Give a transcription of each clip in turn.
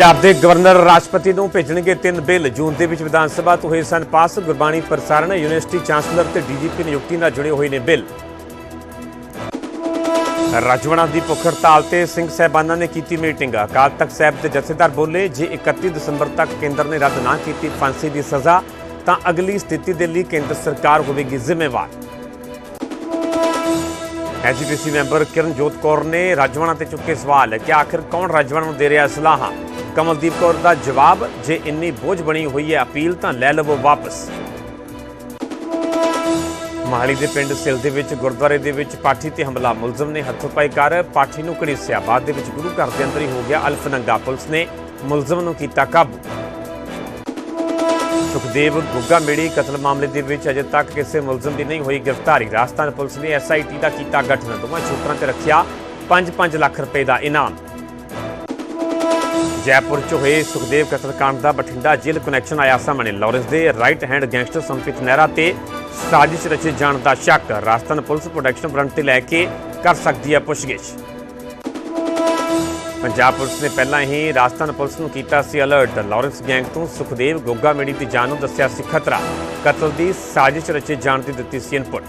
ਪੰਜਾਬ ਦੇ ਗਵਰਨਰ ਰਾਸ਼ਟਰਪਤੀ ਨੂੰ ਭੇਜਣਗੇ ਤਿੰਨ ਬਿੱਲ। ਜੂਨ ਦੇ ਵਿੱਚ ਵਿਧਾਨ ਸਭਾ ਤੋਂ ਹੋਏ ਸਨ ਪਾਸ। ਗੁਰਬਾਣੀ ਪ੍ਰਸਾਰਣ, ਯੂਨੀਵਰਸਿਟੀ ਚਾਂਸਲਰ ਤੇ ਡੀਜੀਪੀ ਨਿਯੁਕਤੀ ਨਾਲ ਜੁੜੇ ਹੋਏ ਨੇ ਬਿੱਲ। ਰਾਜਵਣਾ ਦੀ ਭੁੱਖ ਹੜਤਾਲ ਤੇ ਸਿੰਘ ਸਾਹਿਬਾਨਾਂ ਨੇ ਕੀਤੀ ਮੀਟਿੰਗ। ਅਕਾਲ ਤਖਤ ਸਾਹਿਬ ਦੇ ਜਥੇਦਾਰ ਬੋਲੇ, ਜੇ 31 ਦਸੰਬਰ ਤੱਕ ਕੇਂਦਰ ਨੇ ਰੱਦ ਨਾ ਕੀਤੀ ਫਾਂਸੀ ਦੀ ਸਜ਼ਾ, ਤਾਂ ਅਗਲੀ ਸਥਿਤੀ ਦੇ ਲਈ ਕੇਂਦਰ ਸਰਕਾਰ ਹੋਵੇਗੀ ਜ਼ਿੰਮੇਵਾਰ। ਐਜੀਪੀਸੀ ਮੈਂਬਰ ਕਿਰਨਜੋਤ ਕੌਰ ਨੇ ਰਾਜਵਣਾ ਤੇ ਚੁੱਕੇ ਸਵਾਲ। ਕਿ ਆਖਿਰ ਕੌਣ ਰਾਜਵਣਾ ਨੂੰ ਦੇ ਰਿਹਾ ਸਲਾਹਾਂ? ਕਮਲਦੀਪ ਕੌਰ ਦਾ ਜਵਾਬ, ਜੇ ਇੰਨੀ ਬੋਝ ਬਣੀ ਹੋਈ ਹੈ ਅਪੀਲ ਤਾਂ ਲੈ ਲਵੋ ਵਾਪਸ। ਮਹਾਲੀ ਦੇ ਪਿੰਡ ਸਿਲ ਦੇ ਵਿੱਚ ਗੁਰਦੁਆਰੇ ਦੇ ਵਿੱਚ ਪਾਠੀ ਤੇ ਹਮਲਾ। ਮੁਲਜ਼ਮ ਨੇ ਹੱਥੋਂ-ਪਾਈ ਕਰ ਪਾਠੀ ਨੂੰ ਘੜੀਸਿਆ। ਬਾਅਦ ਦੇ ਵਿੱਚ ਗੁਰੂ ਘਰ ਦੇ ਅੰਦਰ ਹੀ ਹੋ ਗਿਆ ਅਲਫਨੰਗਾ। ਪੁਲਿਸ ਨੇ ਮੁਲਜ਼ਮ ਨੂੰ ਕੀਤਾ ਕਾਬੂ। ਸੁਖਦੇਵ ਗੁੱਗਾ ਮੇੜੀ ਕਤਲ ਮਾਮਲੇ ਦੇ ਵਿੱਚ ਅਜੇ ਤੱਕ ਕਿਸੇ ਮੁਲਜ਼ਮ ਦੀ ਨਹੀਂ ਹੋਈ ਗ੍ਰਿਫਤਾਰੀ। ਰਾਜਸਥਾਨ ਪੁਲਿਸ ਨੇ ਐਸਆਈਟੀ ਦਾ ਕੀਤਾ ਗਠਨ। ਦੋਵਾਂ ਸ਼ੂਟਰਾਂ ਤੇ ਰੱਖਿਆ 5-5 ਲੱਖ ਰੁਪਏ ਦਾ ਇਨਾਮ। ਜੈਪੁਰ 'ਚ ਹੋਏ ਸੁਖਦੇਵ ਕਤਲकांड ਦਾ ਬਠਿੰਡਾ ਜੇਲ੍ਹ ਕਨੈਕਸ਼ਨ ਆਇਆ ਸਾਹਮਣੇ। ਲਾਰੈਂਸ ਦੇ right hand gangster Sampat Nehra ਤੇ ਸਾਜ਼ਿਸ਼ ਰਚੇ ਜਾਣ ਦਾ ਸ਼ੱਕ। ਰਾਜਸਥਾਨ ਪੁਲਿਸ ਪ੍ਰੋਡਕਸ਼ਨ ਫਰੰਟ ਤੇ ਲੈ ਕੇ ਕਰ ਸਕਦੀ ਹੈ ਪੁੱਛਗਿੱਛ। ਪੰਜਾਬ ਪੁਲਿਸ ਨੇ ਪਹਿਲਾਂ ਹੀ ਰਾਜਸਥਾਨ ਪੁਲਿਸ ਨੂੰ ਕੀਤਾ ਸੀ ਅਲਰਟ ਲਾਰੈਂਸ ਗੈਂਗ ਤੋਂ ਸੁਖਦੇਵ ਗੋਗਾ ਮੇੜੀ ਦੀ ਜਾਨ ਨੂੰ ਦੱਸਿਆ ਸੀ ਖਤਰਾ। ਕਤਲ ਦੀ ਸਾਜ਼ਿਸ਼ ਰਚੇ ਜਾਣ ਦੀ ਦਿੱਤੀ ਸੀ ਇਨਪੁਟ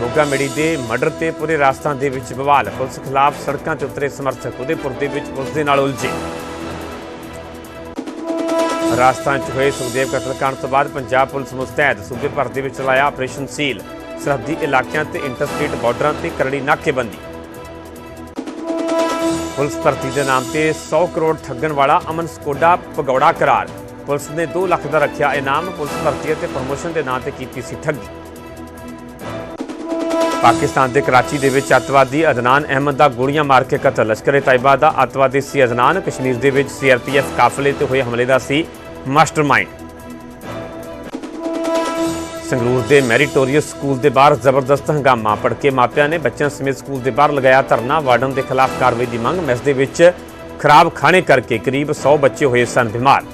ਗੋਗਾ ਮੇੜੀ ਦੇ ਮਰਡਰ ਤੇ ਪੂਰੇ ਰਾਜਸਥਾਨ ਦੇ ਵਿੱਚ ਬਵਾਲ। ਪੁਲਿਸ ਖਿਲਾਫ ਸੜਕਾਂ ਤੇ ਉਤਰੇ ਸਮਰਥਕ। ਉਦੇਪੁਰ ਦੇ ਵਿੱਚ ਪੁਲਿਸ ਦੇ ਨਾਲ ਉਲਝੇ। ਰਾਜਸਥਾਨ 'ਚ ਹੋਏ ਸੁਖਦੇਵ ਕਤਲकांड ਤੋਂ ਬਾਅਦ ਪੰਜਾਬ ਪੁਲਿਸ ਮੁਸਤੈਦ। ਸੂਬੇ ਭਰ ਦੇ ਵਿੱਚ ਚਲਾਇਆ ਆਪਰੇਸ਼ਨ ਸੀਲ। ਸਰਹੱਦੀ ਇਲਾਕਿਆਂ ਤੇ ਇੰਟਰਸਟੇਟ ਬਾਰਡਰਾਂ ਤੇ ਕਰੜੀ ਨਾਕੇਬੰਦੀ। ਪੁਲਿਸ ਭਰਤੀ ਦੇ ਨਾਮ ਤੇ 100 ਕਰੋੜ ਠੱਗਣ ਵਾਲਾ ਅਮਨ ਸਕੋਡਾ ਭਗੌੜਾ ਕਰਾਰ। ਪੁਲਿਸ ਨੇ 2 ਲੱਖ ਦਾ ਰੱਖਿਆ ਇਨਾਮ। ਪੁਲਿਸ ਭਰਤੀ ਅਤੇ ਪ੍ਰਮੋਸ਼ਨ ਦੇ ਨਾਂ ਤੇ ਕੀਤੀ ਸੀ ਠੱਗੀ। ਪਾਕਿਸਤਾਨ ਦੇ ਕਰਾਚੀ ਦੇ ਵਿੱਚ ਅੱਤਵਾਦੀ ਅਦਨਾਨ ਅਹਿਮਦ ਦਾ ਗੋਲੀਆਂ ਮਾਰ ਕੇ ਕਤਲ। ਲਸ਼ਕਰੇ ਤਾਇਬਾ ਦਾ ਅੱਤਵਾਦੀ ਸੀ ਅਦਨਾਨ, ਕਸ਼ਮੀਰ ਦੇ ਵਿੱਚ ਸੀਆਰਪੀਐਫ ਕਾਫਲੇ ਤੇ ਹੋਏ ਹਮਲੇ ਦਾ ਸੀ ਮਾਸਟਰਮਾਈਂਡ। ਸੰਗਰੂਰ ਦੇ ਮੈਰੀਟੋਰੀਅਸ ਸਕੂਲ ਦੇ ਬਾਹਰ ਜ਼ਬਰਦਸਤ ਹੰਗਾਮਾ। ਭੜਕੇ ਮਾਪਿਆਂ ਨੇ ਬੱਚਿਆਂ ਸਮੇਤ ਸਕੂਲ ਦੇ ਬਾਹਰ ਲਗਾਇਆ ਧਰਨਾ। ਵਾਰਡਨ ਦੇ ਖਿਲਾਫ ਕਾਰਵਾਈ ਦੀ ਮੰਗ। ਮੈਸ ਦੇ ਵਿੱਚ ਖਰਾਬ ਖਾਣੇ ਕਰਕੇ ਕਰੀਬ 100 ਬੱਚੇ ਹੋਏ ਸਨ ਬਿਮਾਰ।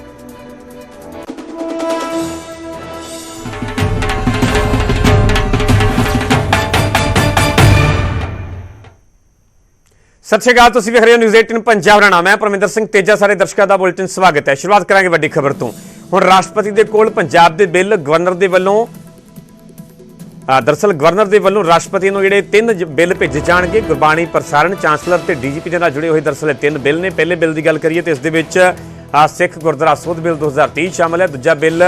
ਸਤਿ ਸ਼੍ਰੀ ਅਕਾਲ ਤੁਸੀਂ ਵੇਖ ਰਹੇ ਹੋ ਨਿਊਜ਼ 18 ਪੰਜਾਬ ਦਾ ਮੈਂ ਪਰਮਿੰਦਰ ਸਿੰਘ ਤੇਜਾ ਸਾਰੇ ਦਰਸ਼ਕਾਂ ਦਾ ਬੁਲੇਟਿਨ ਸਵਾਗਤ ਹੈ। ਸ਼ੁਰੂਆਤ ਕਰਾਂਗੇ ਵੱਡੀ ਖਬਰ ਤੋਂ। ਹੁਣ ਰਾਸ਼ਟਰਪਤੀ ਦੇ ਕੋਲ ਪੰਜਾਬ ਦੇ ਬਿੱਲ ਗਵਰਨਰ ਦੇ ਵੱਲੋਂ ਅ, ਦਰਅਸਲ ਗਵਰਨਰ ਦੇ ਵੱਲੋਂ ਰਾਸ਼ਟਰਪਤੀ ਨੂੰ ਜਿਹੜੇ ਤਿੰਨ ਬਿੱਲ ਭੇਜੇ ਜਾਣਗੇ। ਗੁਰਬਾਣੀ ਪ੍ਰਸਾਰਣ ਚਾਂਸਲਰ ਤੇ ਡੀਜੀਪੀ ਦੇ ਨਾਲ ਜੁੜੇ ਹੋਏ ਦਰਸਲ ਇਹ ਤਿੰਨ ਬਿੱਲ ਨੇ। ਪਹਿਲੇ ਬਿੱਲ ਦੀ ਗੱਲ ਕਰੀਏ ਤੇ ਇਸ ਦੇ ਵਿੱਚ ਸਿੱਖ ਗੁਰਦੁਆਰਾ ਸੋਧ ਬਿੱਲ 2023 ਸ਼ਾਮਲ ਹੈ। ਦੂਜਾ ਬਿੱਲ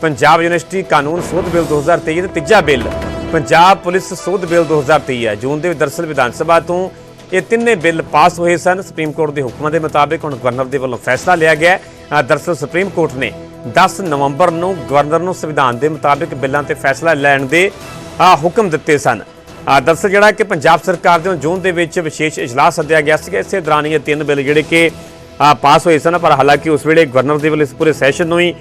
ਪੰਜਾਬ ਯੂਨੀਵਰਸਿਟੀ ਕਾਨੂੰਨ ਸੋਧ ਬਿੱਲ 2023 ਤੇ ਤੀਜਾ ਬਿੱਲ ਪੰਜਾਬ ਪੁਲਿਸ ਸੋਧ ਬਿੱਲ 2023 ਹੈ। ਜੂਨ ਦੇ ਵਿੱਚ ਦਰਅਸਲ ਵਿਧਾਨ ਸਭਾ ਤੋਂ ਇਹ ਤਿੰਨੇ ਬਿੱਲ ਪਾਸ ਹੋਏ ਸਨ। ਸੁਪਰੀਮ ਕੋਰਟ ਦੇ ਹੁਕਮਾਂ ਦੇ ਮੁਤਾਬਿਕ ਹੁਣ ਗਵਰਨਰ ਦੇ ਵੱਲੋਂ ਫੈਸਲਾ ਲਿਆ ਗਿਆ ਹੈ। ਅ, ਦਰਅਸਲ ਸੁਪਰੀਮ ਕੋਰਟ ਨੇ 10 ਨਵੰਬਰ ਨੂੰ ਗਵਰਨਰ ਨੂੰ ਸੰਵਿਧਾਨ ਦੇ ਮੁਤਾਬਿਕ ਬਿੱਲਾਂ ਤੇ ਫੈਸਲਾ ਲੈਣ ਦੇ ਹੁਕਮ ਦਿੱਤੇ ਸਨ। ਅ, ਦਰਅਸਲ ਜਿਹੜਾ ਕਿ ਪੰਜਾਬ ਸਰਕਾਰ ਦੇ ਜੂਨ ਦੇ ਵਿੱਚ ਵਿਸ਼ੇਸ਼ ਇਜਲਾਸ ਸੱਦਿਆ ਗਿਆ ਸੀ ਇਸੇ ਦੌਰਾਨ ਇਹ ਤਿੰਨ ਬਿੱਲ ਜਿਹੜੇ ਕਿ ਪਾਸ ਹੋਏ ਸਨ। ਪਰ ਹਾਲਾਂਕਿ ਉਸ ਵੇਲੇ ਗਵਰਨਰ ਦੇ ਵੱਲੋਂ ਇਸ ਪੂਰੇ ਸੈਸ਼ਨ ਨੂੰ ਹੀ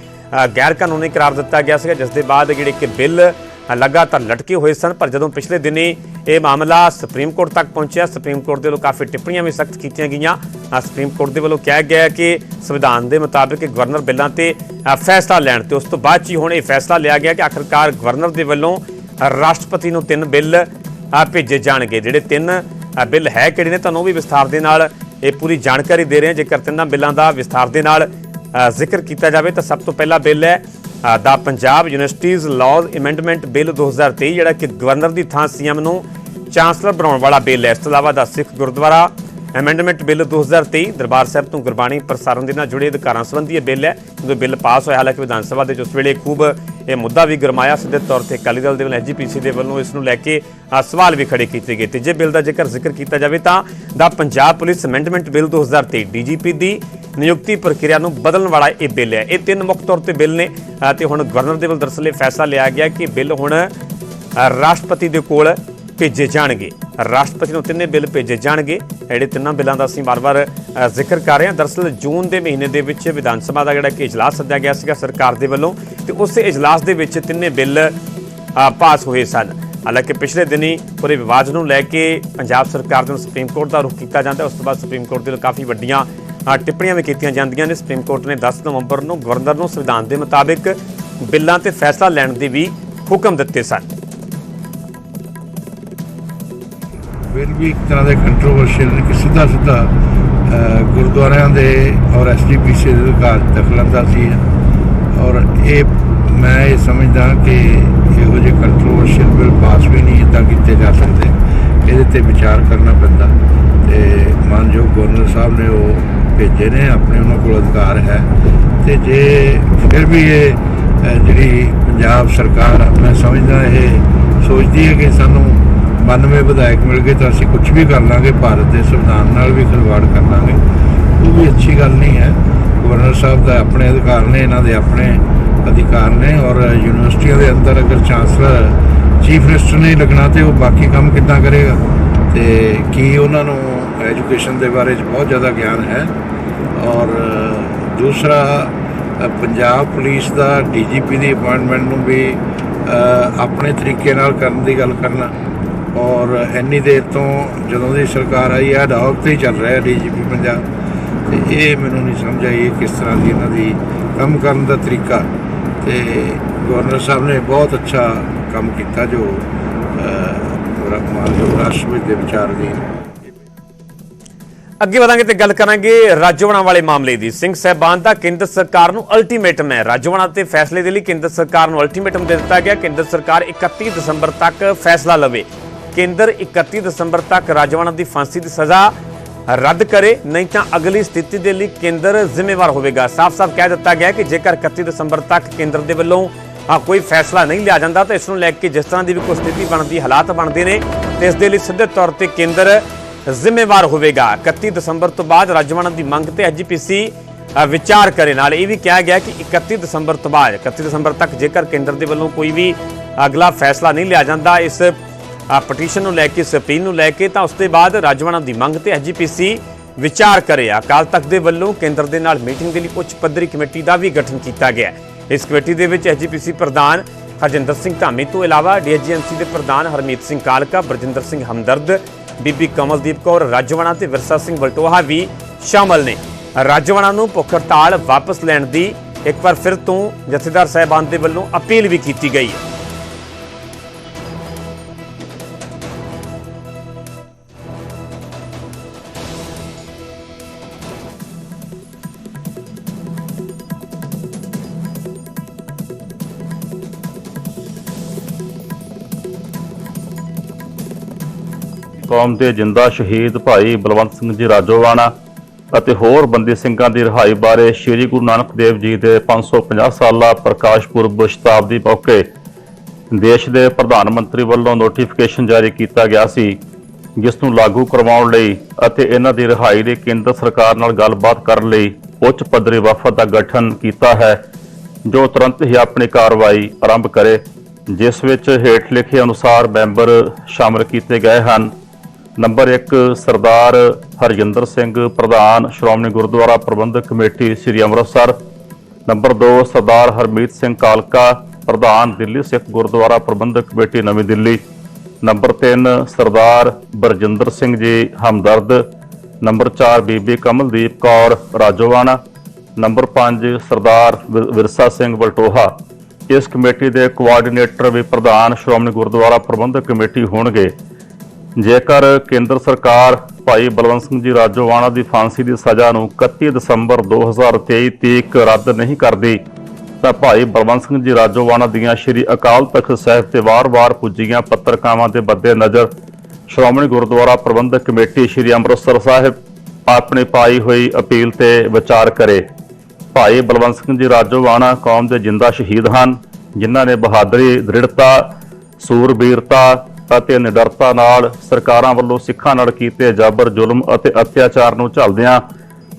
ਗੈਰ ਕਾਨੂੰਨੀ ਕਰਾਰ ਦਿੱਤਾ ਗਿਆ ਸੀ ਜਿਸ ਦੇ ਬਾਅਦ ਜਿਹੜੇ ਕਿ ਬਿੱਲ ਲਗਾਤਾਰ ਲਟਕੇ ਹੋਏ ਸਨ, ਪਰ ਜਦੋਂ ਪਿਛਲੇ ਦਿਨੀ ਇਹ ਮਾਮਲਾ ਸੁਪਰੀਮ ਕੋਰਟ ਤੱਕ ਪਹੁੰਚਿਆ, ਸੁਪਰੀਮ ਕੋਰਟ ਦੇ ਵੱਲੋਂ ਕਾਫੀ ਟਿੱਪਣੀਆਂ ਵੀ ਸਖਤ ਕੀਤੀਆਂ ਗਈਆਂ। ਸੁਪਰੀਮ ਕੋਰਟ ਦੇ ਵੱਲੋਂ ਕਿਹਾ ਗਿਆ ਕਿ ਸੰਵਿਧਾਨ ਦੇ ਮੁਤਾਬਿਕ ਗਵਰਨਰ ਬਿੱਲਾਂ ਤੇ ਫੈਸਲਾ ਲੈਣ ਤੇ ਉਸ ਤੋਂ ਬਾਅਦ 'ਚ ਹੀ ਹੁਣ ਇਹ ਫੈਸਲਾ ਲਿਆ ਗਿਆ ਕਿ ਆਖਰਕਾਰ ਗਵਰਨਰ ਦੇ ਵੱਲੋਂ ਰਾਸ਼ਟਰਪਤੀ ਨੂੰ ਤਿੰਨ ਬਿੱਲ ਭੇਜੇ ਜਾਣਗੇ। ਜਿਹੜੇ ਤਿੰਨ ਬਿੱਲ ਹੈ ਕਿਹੜੇ ਨੇ ਤੁਹਾਨੂੰ ਵੀ ਵਿਸਥਾਰ ਦੇ ਨਾਲ ਇਹ ਪੂਰੀ ਜਾਣਕਾਰੀ ਦੇ ਰਹੇ ਹਾਂ। ਜੇਕਰ ਤਿੰਨਾਂ ਬਿੱਲਾਂ ਦਾ ਵਿਸਥਾਰ ਦੇ ਨਾਲ ਜ਼ਿਕਰ ਕੀਤਾ ਜਾਵੇ ਤਾਂ ਸਭ ਤੋਂ ਪਹਿਲਾ ਬਿੱਲ ਹੈ ਦਾ Punjab universities laws amendment bill 2023 ਜਿਹੜਾ ਕਿ ਗਵਰਨਰ ਦੀ ਥਾਂ ਸੀਐਮ ਨੂੰ ਚਾਂਸਲਰ ਬਣਾਉਣ ਵਾਲਾ ਬਿੱਲ ਹੈ। ਇਸ ਤੋਂ ਇਲਾਵਾ ਦਾ ਸਿੱਖ ਗੁਰਦੁਆਰਾ ਅਮੈਂਡਮੈਂਟ ਬਿੱਲ 2023 ਦਰਬਾਰ ਸਾਹਿਬ ਤੋਂ ਗੁਰਬਾਣੀ ਪ੍ਰਸਾਰਣ ਦੇ ਨਾਲ ਜੁੜੇ ਅਧਿਕਾਰਾਂ ਸੰਬੰਧੀ ਇਹ ਬਿੱਲ ਹੈ। ਜਦੋਂ ਬਿੱਲ ਪਾਸ ਹੋਇਆ, ਹਾਲਾਂਕਿ ਵਿਧਾਨ ਸਭਾ ਦੇ ਵਿੱਚ ਉਸ ਵੇਲੇ ਖੂਬ ਇਹ ਮੁੱਦਾ ਵੀ ਗਰਮਾਇਆ। ਸਿੱਧੇ ਤੌਰ ਤੇ ਅਕਾਲੀ ਦਲ ਦੇ ਵੱਲੋਂ ਐਜੀਪੀਸੀ ਦੇ ਵੱਲੋਂ ਇਸ ਨੂੰ ਲੈ ਕੇ ਸਵਾਲ ਵੀ ਖੜੇ ਕੀਤੇ ਗਏ ਤੀਜੇ ਬਿੱਲ ਦਾ ਜੇਕਰ ਜ਼ਿਕਰ ਕੀਤਾ ਜਾਵੇ ਤਾਂ ਦਾ Punjab police amendment bill 2023 DGP ਦੀ ਨਿਯੁਕਤੀ ਪ੍ਰਕਿਰਿਆ ਨੂੰ ਬਦਲਣ ਵਾਲਾ ਇਹ ਬਿੱਲ ਹੈ। ਇਹ ਤਿੰਨ ਮੁੱਖ ਤੌਰ ਤੇ ਬਿੱਲ ਨੇ ਅ, ਤੇ ਹੁਣ ਗਵਰਨਰ ਦੇ ਵੱਲੋਂ ਦਰਅਸਲ ਇਹ ਫੈਸਲਾ ਲਿਆ ਗਿਆ ਕਿ ਬਿੱਲ ਹੁਣ ਰਾਸ਼ਟਰਪਤੀ ਦੇ ਕੋਲ ਭੇਜੇ ਜਾਣਗੇ। ਰਾਸ਼ਟਰਪਤੀ ਨੂੰ ਤਿੰਨੇ ਬਿੱਲ ਭੇਜੇ ਜਾਣਗੇ। ਜਿਹੜੇ ਤਿੰਨਾਂ ਬਿੱਲਾਂ ਦਾ ਅਸੀਂ ਵਾਰ-ਵਾਰ ਜ਼ਿਕਰ ਕਰ ਰਹੇ ਹਾਂ। ਦਰਅਸਲ ਜੂਨ ਦੇ ਮਹੀਨੇ ਦੇ ਵਿੱਚ ਵਿਧਾਨ ਸਭਾ ਦਾ ਜਿਹੜਾ ਕਿ ਇਜਲਾਸ ਸੱਦਿਆ ਗਿਆ ਸੀਗਾ ਸਰਕਾਰ ਦੇ ਵੱਲੋਂ ਤੇ ਉਸੇ ਇਜਲਾਸ ਦੇ ਵਿੱਚ ਤਿੰਨੇ ਬਿੱਲ ਪਾਸ ਹੋਏ ਸਨ। ਹਾਲਾਂਕਿ ਪਿਛਲੇ ਦਿਨੀ ਪੂਰੇ ਵਿਵਾਦ ਨੂੰ ਲੈ ਕੇ ਪੰਜਾਬ ਸਰਕਾਰ ਨੂੰ ਸੁਪਰੀਮ ਕੋਰਟ ਦਾ ਰੁਖ ਕੀਤਾ ਜਾਂਦਾ। ਉਸ ਤੋਂ ਬਾਅਦ ਸੁਪਰੀਮ ਕੋਰਟ ਦੇ ਵੱਲੋਂ ਕਾਫੀ ਵੱਡੀਆਂ ਟਿੱਪਣੀਆਂ ਵੀ ਕੀਤੀਆਂ ਜਾਂਦੀਆਂ ਨੇ। ਸੁਪਰੀਮ ਕੋਰਟ ਨੇ 10 ਨਵੰਬਰ ਨੂੰ ਗਵਰਨਰ ਨੂੰ ਸੰਵਿਧਾਨ ਦੇ ਮੁਤਾਬਿਕ ਬਿੱਲਾਂ ਤੇ ਫੈਸਲਾ ਲੈਣ ਦੇ ਵੀ ਹੁਕਮ ਦਿੱਤੇ ਸਨ। ਬਿੱਲ ਵੀ ਇੱਕ ਤਰ੍ਹਾਂ ਦੇ ਕੰਟਰੋਵਰਸ਼ੀਅਲ ਕਿ ਸਿੱਧਾ ਸਿੱਧਾ ਗੁਰਦੁਆਰਿਆਂ ਦੇ ਔਰ ਐਸਜੀਪੀਸੀ ਦੇ ਅਧਿਕਾਰ 'ਚ ਦਖਲਅੰਦਾਜ਼ੀ ਹੈ ਔਰ ਇਹ ਮੈਂ ਇਹ ਸਮਝਦਾ ਕਿ ਇਹੋ ਜਿਹੇ ਕੰਟਰੋਵਰਸ਼ੀਅਲ ਬਿੱਲ ਪਾਸ ਵੀ ਨਹੀਂ ਇੱਦਾਂ ਕੀਤੇ ਜਾ ਸਕਦੇ। ਇਹਦੇ ਤੇ ਵਿਚਾਰ ਕਰਨਾ ਪੈਂਦਾ। ਤੇ ਮਾਨਯੋਗ ਗਵਰਨਰ ਸਾਹਿਬ ਨੇ ਉਹ ਭੇਜੇ ਨੇ, ਆਪਣੇ ਉਹਨਾਂ ਕੋਲ ਅਧਿਕਾਰ ਹੈ। ਤੇ ਜੇ ਫਿਰ ਵੀ ਇਹ ਜਿਹੜੀ ਪੰਜਾਬ ਸਰਕਾਰ ਮੈਂ ਸਮਝਦਾ, ਇਹ ਸੋਚਦੀ ਹੈ ਕਿ ਸਾਨੂੰ 92 ਵਿਧਾਇਕ ਮਿਲ ਗਏ ਤਾਂ ਅਸੀਂ ਕੁਝ ਵੀ ਕਰ ਲਾਂਗੇ, ਭਾਰਤ ਦੇ ਸੰਵਿਧਾਨ ਨਾਲ ਵੀ ਖਿਲਵਾੜ ਕਰ ਲਾਂਗੇ, ਉਹ ਵੀ ਅੱਛੀ ਗੱਲ ਨਹੀਂ ਹੈ। ਗਵਰਨਰ ਸਾਹਿਬ ਦਾ ਆਪਣੇ ਅਧਿਕਾਰ ਨੇ, ਇਹਨਾਂ ਦੇ ਆਪਣੇ ਅਧਿਕਾਰ ਨੇ ਔਰ ਯੂਨੀਵਰਸਿਟੀਆਂ ਦੇ ਅੰਦਰ ਅਗਰ ਚਾਂਸਲਰ, ਚੀਫ ਮਿਨਿਸਟਰ ਨਹੀਂ ਲੱਗਣਾ ਤੇ ਉਹ ਬਾਕੀ ਕੰਮ ਕਿੱਦਾਂ ਕਰੇਗਾ? ਤੇ ਕੀ ਉਹਨਾਂ ਨੂੰ ਐਜੂਕੇਸ਼ਨ ਦੇ ਬਾਰੇ 'ਚ ਬਹੁਤ ਜ਼ਿਆਦਾ ਗਿਆਨ ਹੈ। ਔਰ ਦੂਸਰਾ ਪੰਜਾਬ ਪੁਲਿਸ ਦਾ ਡੀਜੀਪੀ ਦੀ ਅਪਾਇੰਟਮੈਂਟ ਨੂੰ ਵੀ ਆਪਣੇ ਤਰੀਕੇ ਨਾਲ ਕਰਨ ਦੀ ਗੱਲ ਕਰਨਾ। ਔਰ ਇੰਨੀ ਦੇਰ ਤੋਂ ਜਦੋਂ ਦੀ ਸਰਕਾਰ ਆਈ ਹੈ ਡਾਕ ਤੇ ਹੀ ਚੱਲ ਰਿਹਾ ਡੀਜੀਪੀ ਪੰਜਾਬ। ਤੇ ਇਹ ਮੈਨੂੰ ਨਹੀਂ ਸਮਝ ਆਈ ਕਿਸ ਤਰ੍ਹਾਂ ਦੀ ਇਹਨਾਂ ਦੀ ਕੰਮ ਕਰਨ ਦਾ ਤਰੀਕਾ। ਤੇ ਗਵਰਨਰ ਸਾਹਿਬ ਨੇ ਬਹੁਤ ਅੱਛਾ ਕੰਮ ਕੀਤਾ ਜੋ ਮਾਨਯੋਗ ਰਾਸ਼ਟਰਪਤੀ ਦੇ ਵਿਚਾਰ ਦੀ ਅੱਗੇ ਵਧਾਂਗੇ ਤੇ ਗੱਲ ਕਰਾਂਗੇ ਰਾਜੋਆਣਾ ਵਾਲੇ ਮਾਮਲੇ ਦੀ। ਸਿੰਘ ਸਹਿਬਾਨ ਦਾ ਕੇਂਦਰ ਸਰਕਾਰ ਨੂੰ ਅਲਟੀਮੇਟਮ ਹੈ। ਰਾਜੋਆਣਾ ਤੇ ਫੈਸਲੇ ਦੇ ਲਈ ਕੇਂਦਰ ਸਰਕਾਰ ਨੂੰ ਅਲਟੀਮੇਟਮ ਦੇ ਦਿੱਤਾ ਗਿਆ। ਕੇਂਦਰ ਸਰਕਾਰ 31 ਦਸੰਬਰ ਤੱਕ ਫੈਸਲਾ ਲਵੇ। ਕੇਂਦਰ 31 ਦਸੰਬਰ ਤੱਕ ਰਾਜੋਆਣਾ ਦੀ ਫਾਂਸੀ ਦੀ ਸਜ਼ਾ ਰੱਦ ਕਰੇ, ਨਹੀਂ ਤਾਂ ਅਗਲੀ ਸਥਿਤੀ ਦੇ ਲਈ ਕੇਂਦਰ ਜ਼ਿੰਮੇਵਾਰ ਹੋਵੇਗਾ। ਸਾਫ਼-ਸਾਫ਼ ਕਹਿ ਦਿੱਤਾ ਗਿਆ ਕਿ ਜੇਕਰ 31 ਦਸੰਬਰ ਤੱਕ ਕੇਂਦਰ ਦੇ ਵੱਲੋਂ ਆ ਕੋਈ ਫੈਸਲਾ ਨਹੀਂ ਲਿਆ ਜਾਂਦਾ, ਤਾਂ ਇਸ ਨੂੰ ਲੈ ਕੇ ਜਿਸ ਤਰ੍ਹਾਂ ਦੀ ਵੀ ਕੋਈ ਸਥਿਤੀ ਬਣਦੀ, ਹਾਲਾਤ ਬਣਦੇ ਨੇ, ਤੇ ਇਸ ਦੇ ਲਈ ਸਿੱਧੇ ਤੌਰ ਤੇ ਕੇਂਦਰ ਜ਼ਿੰਮੇਵਾਰ ਹੋਵੇਗਾ। 31 ਦਸੰਬਰ ਤੋਂ ਬਾਅਦ ਰਾਜਵਾਨਾ ਦੀ ਮੰਗ ਤੇ ਐਜੀਪੀਸੀ ਵਿਚਾਰ ਕਰੇ। ਨਾਲ ਇਹ ਵੀ ਕਿਹਾ ਗਿਆ ਕਿ 31 ਦਸੰਬਰ ਤੋਂ ਬਾਅਦ 31 ਦਸੰਬਰ ਤੱਕ ਜੇਕਰ ਕੇਂਦਰ ਦੇ ਵੱਲੋਂ ਕੋਈ ਵੀ ਅਗਲਾ ਫੈਸਲਾ ਨਹੀਂ ਲਿਆ ਜਾਂਦਾ ਇਸ ਪਟੀਸ਼ਨ ਨੂੰ ਲੈ ਕੇ, ਇਸ ਅਪੀਲ ਨੂੰ ਲੈ ਕੇ, ਤਾਂ ਉਸ ਤੋਂ ਬਾਅਦ ਰਾਜਵਾਨਾ ਦੀ ਮੰਗ ਤੇ ਐਜੀਪੀਸੀ ਵਿਚਾਰ ਕਰੇ। ਅਕਾਲ ਤਖਤ ਦੇ ਵੱਲੋਂ ਕੇਂਦਰ ਦੇ ਨਾਲ ਮੀਟਿੰਗ ਦੇ ਲਈ ਉੱਚ ਪੱਧਰੀ ਕਮੇਟੀ ਦਾ ਵੀ ਗਠਨ ਕੀਤਾ ਗਿਆ। ਇਸ ਕਮੇਟੀ ਦੇ ਵਿੱਚ ਐਜੀਪੀਸੀ ਪ੍ਰਧਾਨ ਹਰਜਿੰਦਰ ਸਿੰਘ ਧਾਮੀ, ਤੋਂ ਇਲਾਵਾ ਡੀਐਸਜੀਐਮਸੀ ਦੇ ਪ੍ਰਧਾਨ ਹਰਮੀਤ ਸਿੰਘ ਕਾਲਕਾ, ਬਰਜਿੰਦਰ ਸਿੰਘ ਹਮਦਰਦ ਬੀਬੀ ਕਮਲਦੀਪ ਕੌਰ ਰਾਜਵਾਨਾ ਤੇ ਵਿਰਸਾ ਸਿੰਘ ਵਲਟੋਹਾ ਵੀ ਸ਼ਾਮਲ ਨੇ। ਰਾਜਵਾਨਾ ਨੂੰ ਭੁੱਖ ਹੜਤਾਲ ਵਾਪਸ ਲੈਣ ਦੀ ਇੱਕ ਵਾਰ ਫਿਰ ਤੋਂ ਜਥੇਦਾਰ ਸਾਹਿਬਾਨ ਦੇ ਵੱਲੋਂ ਅਪੀਲ ਵੀ ਕੀਤੀ ਗਈ ਹੈ। ਕੌਮ ਦੇ ਜਿੰਦਾ ਸ਼ਹੀਦ ਭਾਈ ਬਲਵੰਤ ਸਿੰਘ ਜੀ ਰਾਜੋਵਾਣਾ ਅਤੇ ਹੋਰ ਬੰਦੀ ਸਿੰਘਾਂ ਦੀ ਰਿਹਾਈ ਬਾਰੇ ਸ੍ਰੀ ਗੁਰੂ ਨਾਨਕ ਦੇਵ ਜੀ ਦੇ 550 ਸਾਲਾ ਪ੍ਰਕਾਸ਼ ਪੁਰਬ ਸ਼ਤਾਬਦੀ ਮੌਕੇ ਦੇਸ਼ ਦੇ ਪ੍ਰਧਾਨ ਮੰਤਰੀ ਵੱਲੋਂ ਨੋਟੀਫਿਕੇਸ਼ਨ ਜਾਰੀ ਕੀਤਾ ਗਿਆ ਸੀ, ਜਿਸ ਨੂੰ ਲਾਗੂ ਕਰਵਾਉਣ ਲਈ ਅਤੇ ਇਹਨਾਂ ਦੀ ਰਿਹਾਈ ਲਈ ਕੇਂਦਰ ਸਰਕਾਰ ਨਾਲ ਗੱਲਬਾਤ ਕਰਨ ਲਈ ਉੱਚ ਪੱਧਰੀ ਵਫਦ ਦਾ ਗਠਨ ਕੀਤਾ ਹੈ, ਜੋ ਤੁਰੰਤ ਹੀ ਆਪਣੀ ਕਾਰਵਾਈ ਆਰੰਭ ਕਰੇ, ਜਿਸ ਵਿੱਚ ਹੇਠ ਲਿਖੇ ਅਨੁਸਾਰ ਮੈਂਬਰ ਸ਼ਾਮਲ ਕੀਤੇ ਗਏ ਹਨ। ਨੰਬਰ 1 ਸਰਦਾਰ ਹਰਜਿੰਦਰ ਸਿੰਘ ਪ੍ਰਧਾਨ, ਸ਼੍ਰੋਮਣੀ ਗੁਰਦੁਆਰਾ ਪ੍ਰਬੰਧਕ ਕਮੇਟੀ, ਸ੍ਰੀ ਅੰਮ੍ਰਿਤਸਰ। ਨੰਬਰ 2 ਸਰਦਾਰ ਹਰਮੀਤ ਸਿੰਘ ਕਾਲਕਾ, ਪ੍ਰਧਾਨ ਦਿੱਲੀ ਸਿੱਖ ਗੁਰਦੁਆਰਾ ਪ੍ਰਬੰਧਕ ਕਮੇਟੀ, ਨਵੀਂ Delhi. Number 3 Sardar Barjinder Singh ji, Hamdard. Number 4 Bibi Kamaldeep Kaur, Rajowana. Number 5 Sardar Virsa Singh Valtoha. ਇਸ ਕਮੇਟੀ ਦੇ ਕੋਆਰਡੀਨੇਟਰ ਵੀ ਪ੍ਰਧਾਨ, ਸ਼੍ਰੋਮਣੀ ਗੁਰਦੁਆਰਾ ਪ੍ਰਬੰਧਕ ਕਮੇਟੀ ਹੋਣਗੇ। ਜੇਕਰ ਕੇਂਦਰ ਸਰਕਾਰ ਭਾਈ ਬਲਵੰਤ ਸਿੰਘ ਜੀ ਰਾਜੋਵਾਣਾ ਦੀ ਫਾਂਸੀ ਦੀ ਸਜ਼ਾ ਨੂੰ 31 ਦਸੰਬਰ 2023 ਤੀਕ ਰੱਦ ਨਹੀਂ ਕਰਦੀ, ਤਾਂ ਭਾਈ ਬਲਵੰਤ ਸਿੰਘ ਜੀ ਰਾਜੋਵਾਣਾ ਦੀਆਂ ਸ੍ਰੀ ਅਕਾਲ ਤਖਤ ਸਾਹਿਬ ਤੇ ਵਾਰ-ਵਾਰ ਪੁੱਜੀਆਂ ਪੱਤਰਕਾਵਾਂ ਦੇ ਬੱਦੇ ਨਜ਼ਰ ਸ਼੍ਰੋਮਣੀ ਗੁਰਦੁਆਰਾ ਪ੍ਰਬੰਧਕ ਕਮੇਟੀ ਸ੍ਰੀ ਅੰਮ੍ਰਿਤਸਰ ਸਾਹਿਬ ਆਪਣੀ ਪਾਈ ਹੋਈ ਅਪੀਲ ਤੇ ਵਿਚਾਰ ਕਰੇ। ਭਾਈ ਬਲਵੰਤ ਸਿੰਘ ਜੀ ਰਾਜੋਵਾਣਾ ਕੌਮ ਦੇ ਜਿੰਦਾ ਸ਼ਹੀਦ ਹਨ, ਜਿਨ੍ਹਾਂ ਨੇ ਬਹਾਦਰੀ, ਦ੍ਰਿੜਤਾ, ਸੂਰਬੀਰਤਾ ਅਤੇ ਨਿਡਰਤਾ ਨਾਲ ਸਰਕਾਰਾਂ ਵੱਲੋਂ ਸਿੱਖਾਂ ਨਾਲ ਕੀਤੇ ਜਾਬਰ ਜ਼ੁਲਮ ਅਤੇ ਅਤਿਆਚਾਰ ਨੂੰ ਝੱਲਦਿਆਂ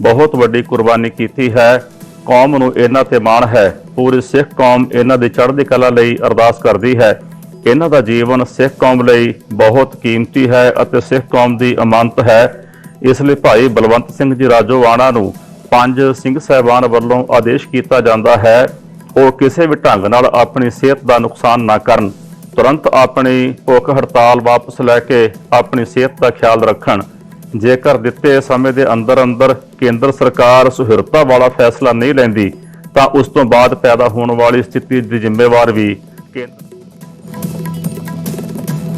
ਬਹੁਤ ਵੱਡੀ ਕੁਰਬਾਨੀ ਕੀਤੀ ਹੈ। ਕੌਮ ਨੂੰ ਇਹਨਾਂ ਤੇ ਮਾਣ ਹੈ। ਪੂਰੀ ਸਿੱਖ ਕੌਮ ਇਹਨਾਂ ਦੀ ਚੜ੍ਹਦੀ ਕਲਾ ਲਈ ਅਰਦਾਸ ਕਰਦੀ ਹੈ। ਇਹਨਾਂ ਦਾ ਜੀਵਨ ਸਿੱਖ ਕੌਮ ਲਈ ਬਹੁਤ ਕੀਮਤੀ ਹੈ ਅਤੇ ਸਿੱਖ ਕੌਮ ਦੀ ਅਮਾਨਤ ਹੈ। ਇਸ ਲਈ ਭਾਈ ਬਲਵੰਤ ਸਿੰਘ ਜੀ ਰਾਜੋਵਾਣਾ ਨੂੰ ਪੰਜ ਸਿੰਘ ਸਹਿਬਾਨ ਵੱਲੋਂ ਆਦੇਸ਼ ਕੀਤਾ ਜਾਂਦਾ ਹੈ। ਉਹ ਕਿਸੇ ਵੀ ਢੰਗ ਨਾਲ ਆਪਣੀ ਸਿਹਤ ਦਾ ਨੁਕਸਾਨ ਨਾ ਕਰਨ। ਤੁਰੰਤ ਆਪਣੀ ਭੁੱਖ ਹੜਤਾਲ ਵਾਪਸ ਲੈ ਕੇ ਆਪਣੀ ਸਿਹਤ ਦਾ ਖਿਆਲ ਰੱਖਣ। ਜੇਕਰ ਦਿੱਤੇ ਸਮੇਂ ਦੇ ਅੰਦਰ ਅੰਦਰ ਕੇਂਦਰ ਸਰਕਾਰ ਸੁਹਿਰਤਾ ਵਾਲਾ ਫੈਸਲਾ ਨਹੀਂ ਲੈਂਦੀ, ਤਾਂ ਉਸ ਤੋਂ ਬਾਅਦ ਪੈਦਾ ਹੋਣ ਵਾਲੀ ਸਥਿਤੀ ਦੀ ਜ਼ਿੰਮੇਵਾਰ ਵੀ ਕੇਂਦਰ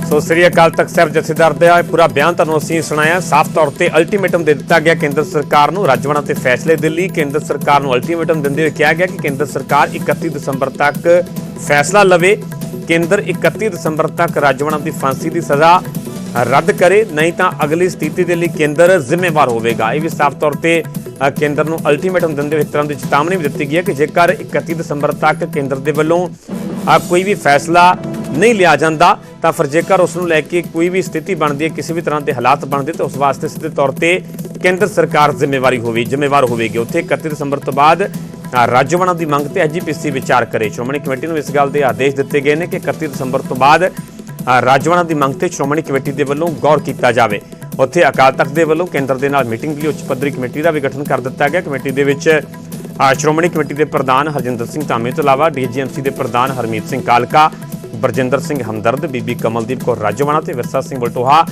ਸੋ ਸ੍ਰੀ ਅਕਾਲ ਤਖਤ ਸਾਹਿਬ ਜਥੇਦਾਰ ਦਾ ਪੂਰਾ ਬਿਆਨ ਤੁਹਾਨੂੰ ਅਸੀਂ ਸੁਣਾਇਆ। ਸਾਫ਼ ਤੌਰ ਤੇ ਅਲਟੀਮੇਟਮ ਦੇ ਦਿੱਤਾ ਗਿਆ ਕੇਂਦਰ ਸਰਕਾਰ ਨੂੰ। ਰਾਜਵਾਨਾ ਤੇ ਫੈਸਲੇ ਦੇ ਲਈ ਕੇਂਦਰ ਸਰਕਾਰ ਨੂੰ ਅਲਟੀਮੇਟਮ ਦਿੰਦੇ ਹੋਏ ਕਿਹਾ ਗਿਆ ਕਿ ਕੇਂਦਰ ਸਰਕਾਰ 31 ਦਸੰਬਰ ਤੱਕ ਫੈਸਲਾ ਲਵੇ। ਕੇਂਦਰ 31 ਦਸੰਬਰ ਤੱਕ ਰਾਜਵਾਨਾ ਦੀ ਫਾਂਸੀ ਦੀ ਸਜ਼ਾ ਰੱਦ ਕਰੇ, ਨਹੀਂ ਤਾਂ ਅਗਲੀ ਸਥਿਤੀ ਦੇ ਲਈ ਕੇਂਦਰ ਜ਼ਿੰਮੇਵਾਰ ਹੋਵੇਗਾ। ਇਹ ਵੀ ਸਾਫ਼ ਤੌਰ ਤੇ ਕੇਂਦਰ ਨੂੰ ਅਲਟੀਮੇਟਮ ਦਿੰਦੇ ਹੋਏ ਤਰ੍ਹਾਂ ਦੀ ਚੇਤਾਵਨੀ ਵੀ ਦਿੱਤੀ ਗਈ ਹੈ ਕਿ ਜੇਕਰ 31 ਦਸੰਬਰ ਤੱਕ ਕੇਂਦਰ ਦੇ ਵੱਲੋਂ ਕੋਈ ਵੀ ਫੈਸਲਾ ਨਹੀਂ ਲਿਆ ਜਾਂਦਾ, ਤਾਂ ਫਿਰ ਜੇਕਰ ਉਸ ਨੂੰ ਲੈ ਕੇ ਕੋਈ ਵੀ ਸਥਿਤੀ ਬਣਦੀ ਹੈ, ਕਿਸੇ ਵੀ ਤਰ੍ਹਾਂ ਦੇ ਹਾਲਾਤ ਬਣਦੇ, ਤਾਂ ਉਸ ਵਾਸਤੇ ਸਿੱਧੇ ਤੌਰ ਤੇ ਕੇਂਦਰ ਸਰਕਾਰ ਜ਼ਿੰਮੇਵਾਰੀ ਹੋਵੇ, ਜ਼ਿੰਮੇਵਾਰ ਹੋਵੇਗੀ। ਉੱਥੇ 31 ਦਸੰਬਰ ਤੋਂ ਬਾਅਦ ਅ, ਦੀ ਮੰਗ ਤੇ ਐਜੀਪੀਸੀ ਵਿਚਾਰ ਕਰੇ। ਸ਼੍ਰੋਮਣੀ ਕਮੇਟੀ ਨੂੰ ਇਸ ਗੱਲ ਦੇ ਆਦੇਸ਼ ਦਿੱਤੇ ਗਏ ਨੇ ਕਿ 31 ਦਸੰਬਰ ਤੋਂ ਬਾਅਦ ਅ, ਦੀ ਮੰਗ ਤੇ ਸ਼੍ਰੋਮਣੀ ਕਮੇਟੀ ਦੇ ਵੱਲੋਂ ਗੌਰ ਕੀਤਾ ਜਾਵੇ। ਉੱਥੇ ਅਕਾਲ ਤਖਤ ਦੇ ਵੱਲੋਂ ਕੇਂਦਰ ਦੇ ਨਾਲ ਮੀਟਿੰਗ ਲਈ ਉੱਚ ਪੱਧਰੀ ਕਮੇਟੀ ਦਾ ਵੀ ਗਠਨ ਕਰ ਦਿੱਤਾ ਗਿਆ। ਕਮੇਟੀ ਦੇ ਵਿੱਚ ਸ਼੍ਰੋਮਣੀ ਕਮੇਟੀ ਦੇ ਪ੍ਰਧਾਨ ਹਰਜਿੰਦਰ ਸਿੰਘ ਧਾਮੇ ਤੋਂ ਇਲਾਵਾ ਡੀਜੀਐਮਸੀ ਦੇ ਪ੍ਰਧਾਨ ਹਰਮੀਤ ਸਿੰਘ ਕਾਲਕਾ ਬਰਜਿੰਦਰ ਸਿੰਘ ਹਮਦਰਦ ਬੀਬੀ ਕਮਲਦੀਪ ਕੌਰ ਰਾਜਵਾਨਾ ਤੇ ਵਿਰਸਾ ਸਿੰਘ ਬਲਟੋਹਾ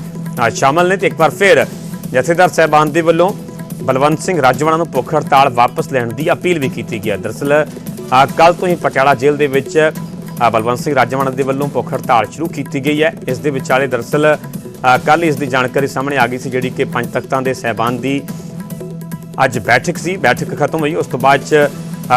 ਸ਼ਾਮਲ ਨੇ ਤੇ ਇੱਕ ਵਾਰ ਫਿਰ ਜਥੇਦਾਰ ਸਾਹਿਬਾਨ ਦੇ ਵੱਲੋਂ ਬਲਵੰਤ ਸਿੰਘ ਰਾਜਵਾਨਾ ਨੂੰ ਭੁੱਖ ਹੜਤਾਲ ਵਾਪਸ ਲੈਣ ਦੀ ਅਪੀਲ ਵੀ ਕੀਤੀ ਗਈ ਹੈ। ਦਰਅਸਲ ਕੱਲ ਤੋਂ ਹੀ ਪਟਿਆਲਾ ਜੇਲ੍ਹ ਦੇ ਵਿੱਚ ਬਲਵੰਤ ਸਿੰਘ ਰਾਜਵਾਨਾ ਦੇ ਵੱਲੋਂ ਭੁੱਖ ਹੜਤਾਲ ਸ਼ੁਰੂ ਕੀਤੀ ਗਈ ਹੈ। ਇਸ ਦੇ ਵਿਚਾਲੇ ਦਰਅਸਲ ਕੱਲ ਇਸ ਦੀ ਜਾਣਕਾਰੀ ਸਾਹਮਣੇ ਆ ਗਈ ਸੀ, ਜਿਹੜੀ ਕਿ ਪੰਜ ਤਖਤਾਂ ਦੇ ਸਹਿਬਾਨ ਦੀ ਅੱਜ ਬੈਠਕ ਸੀ। ਬੈਠਕ ਖਤਮ ਹੋਈ। ਉਸ ਤੋਂ ਬਾਅਦ ਚ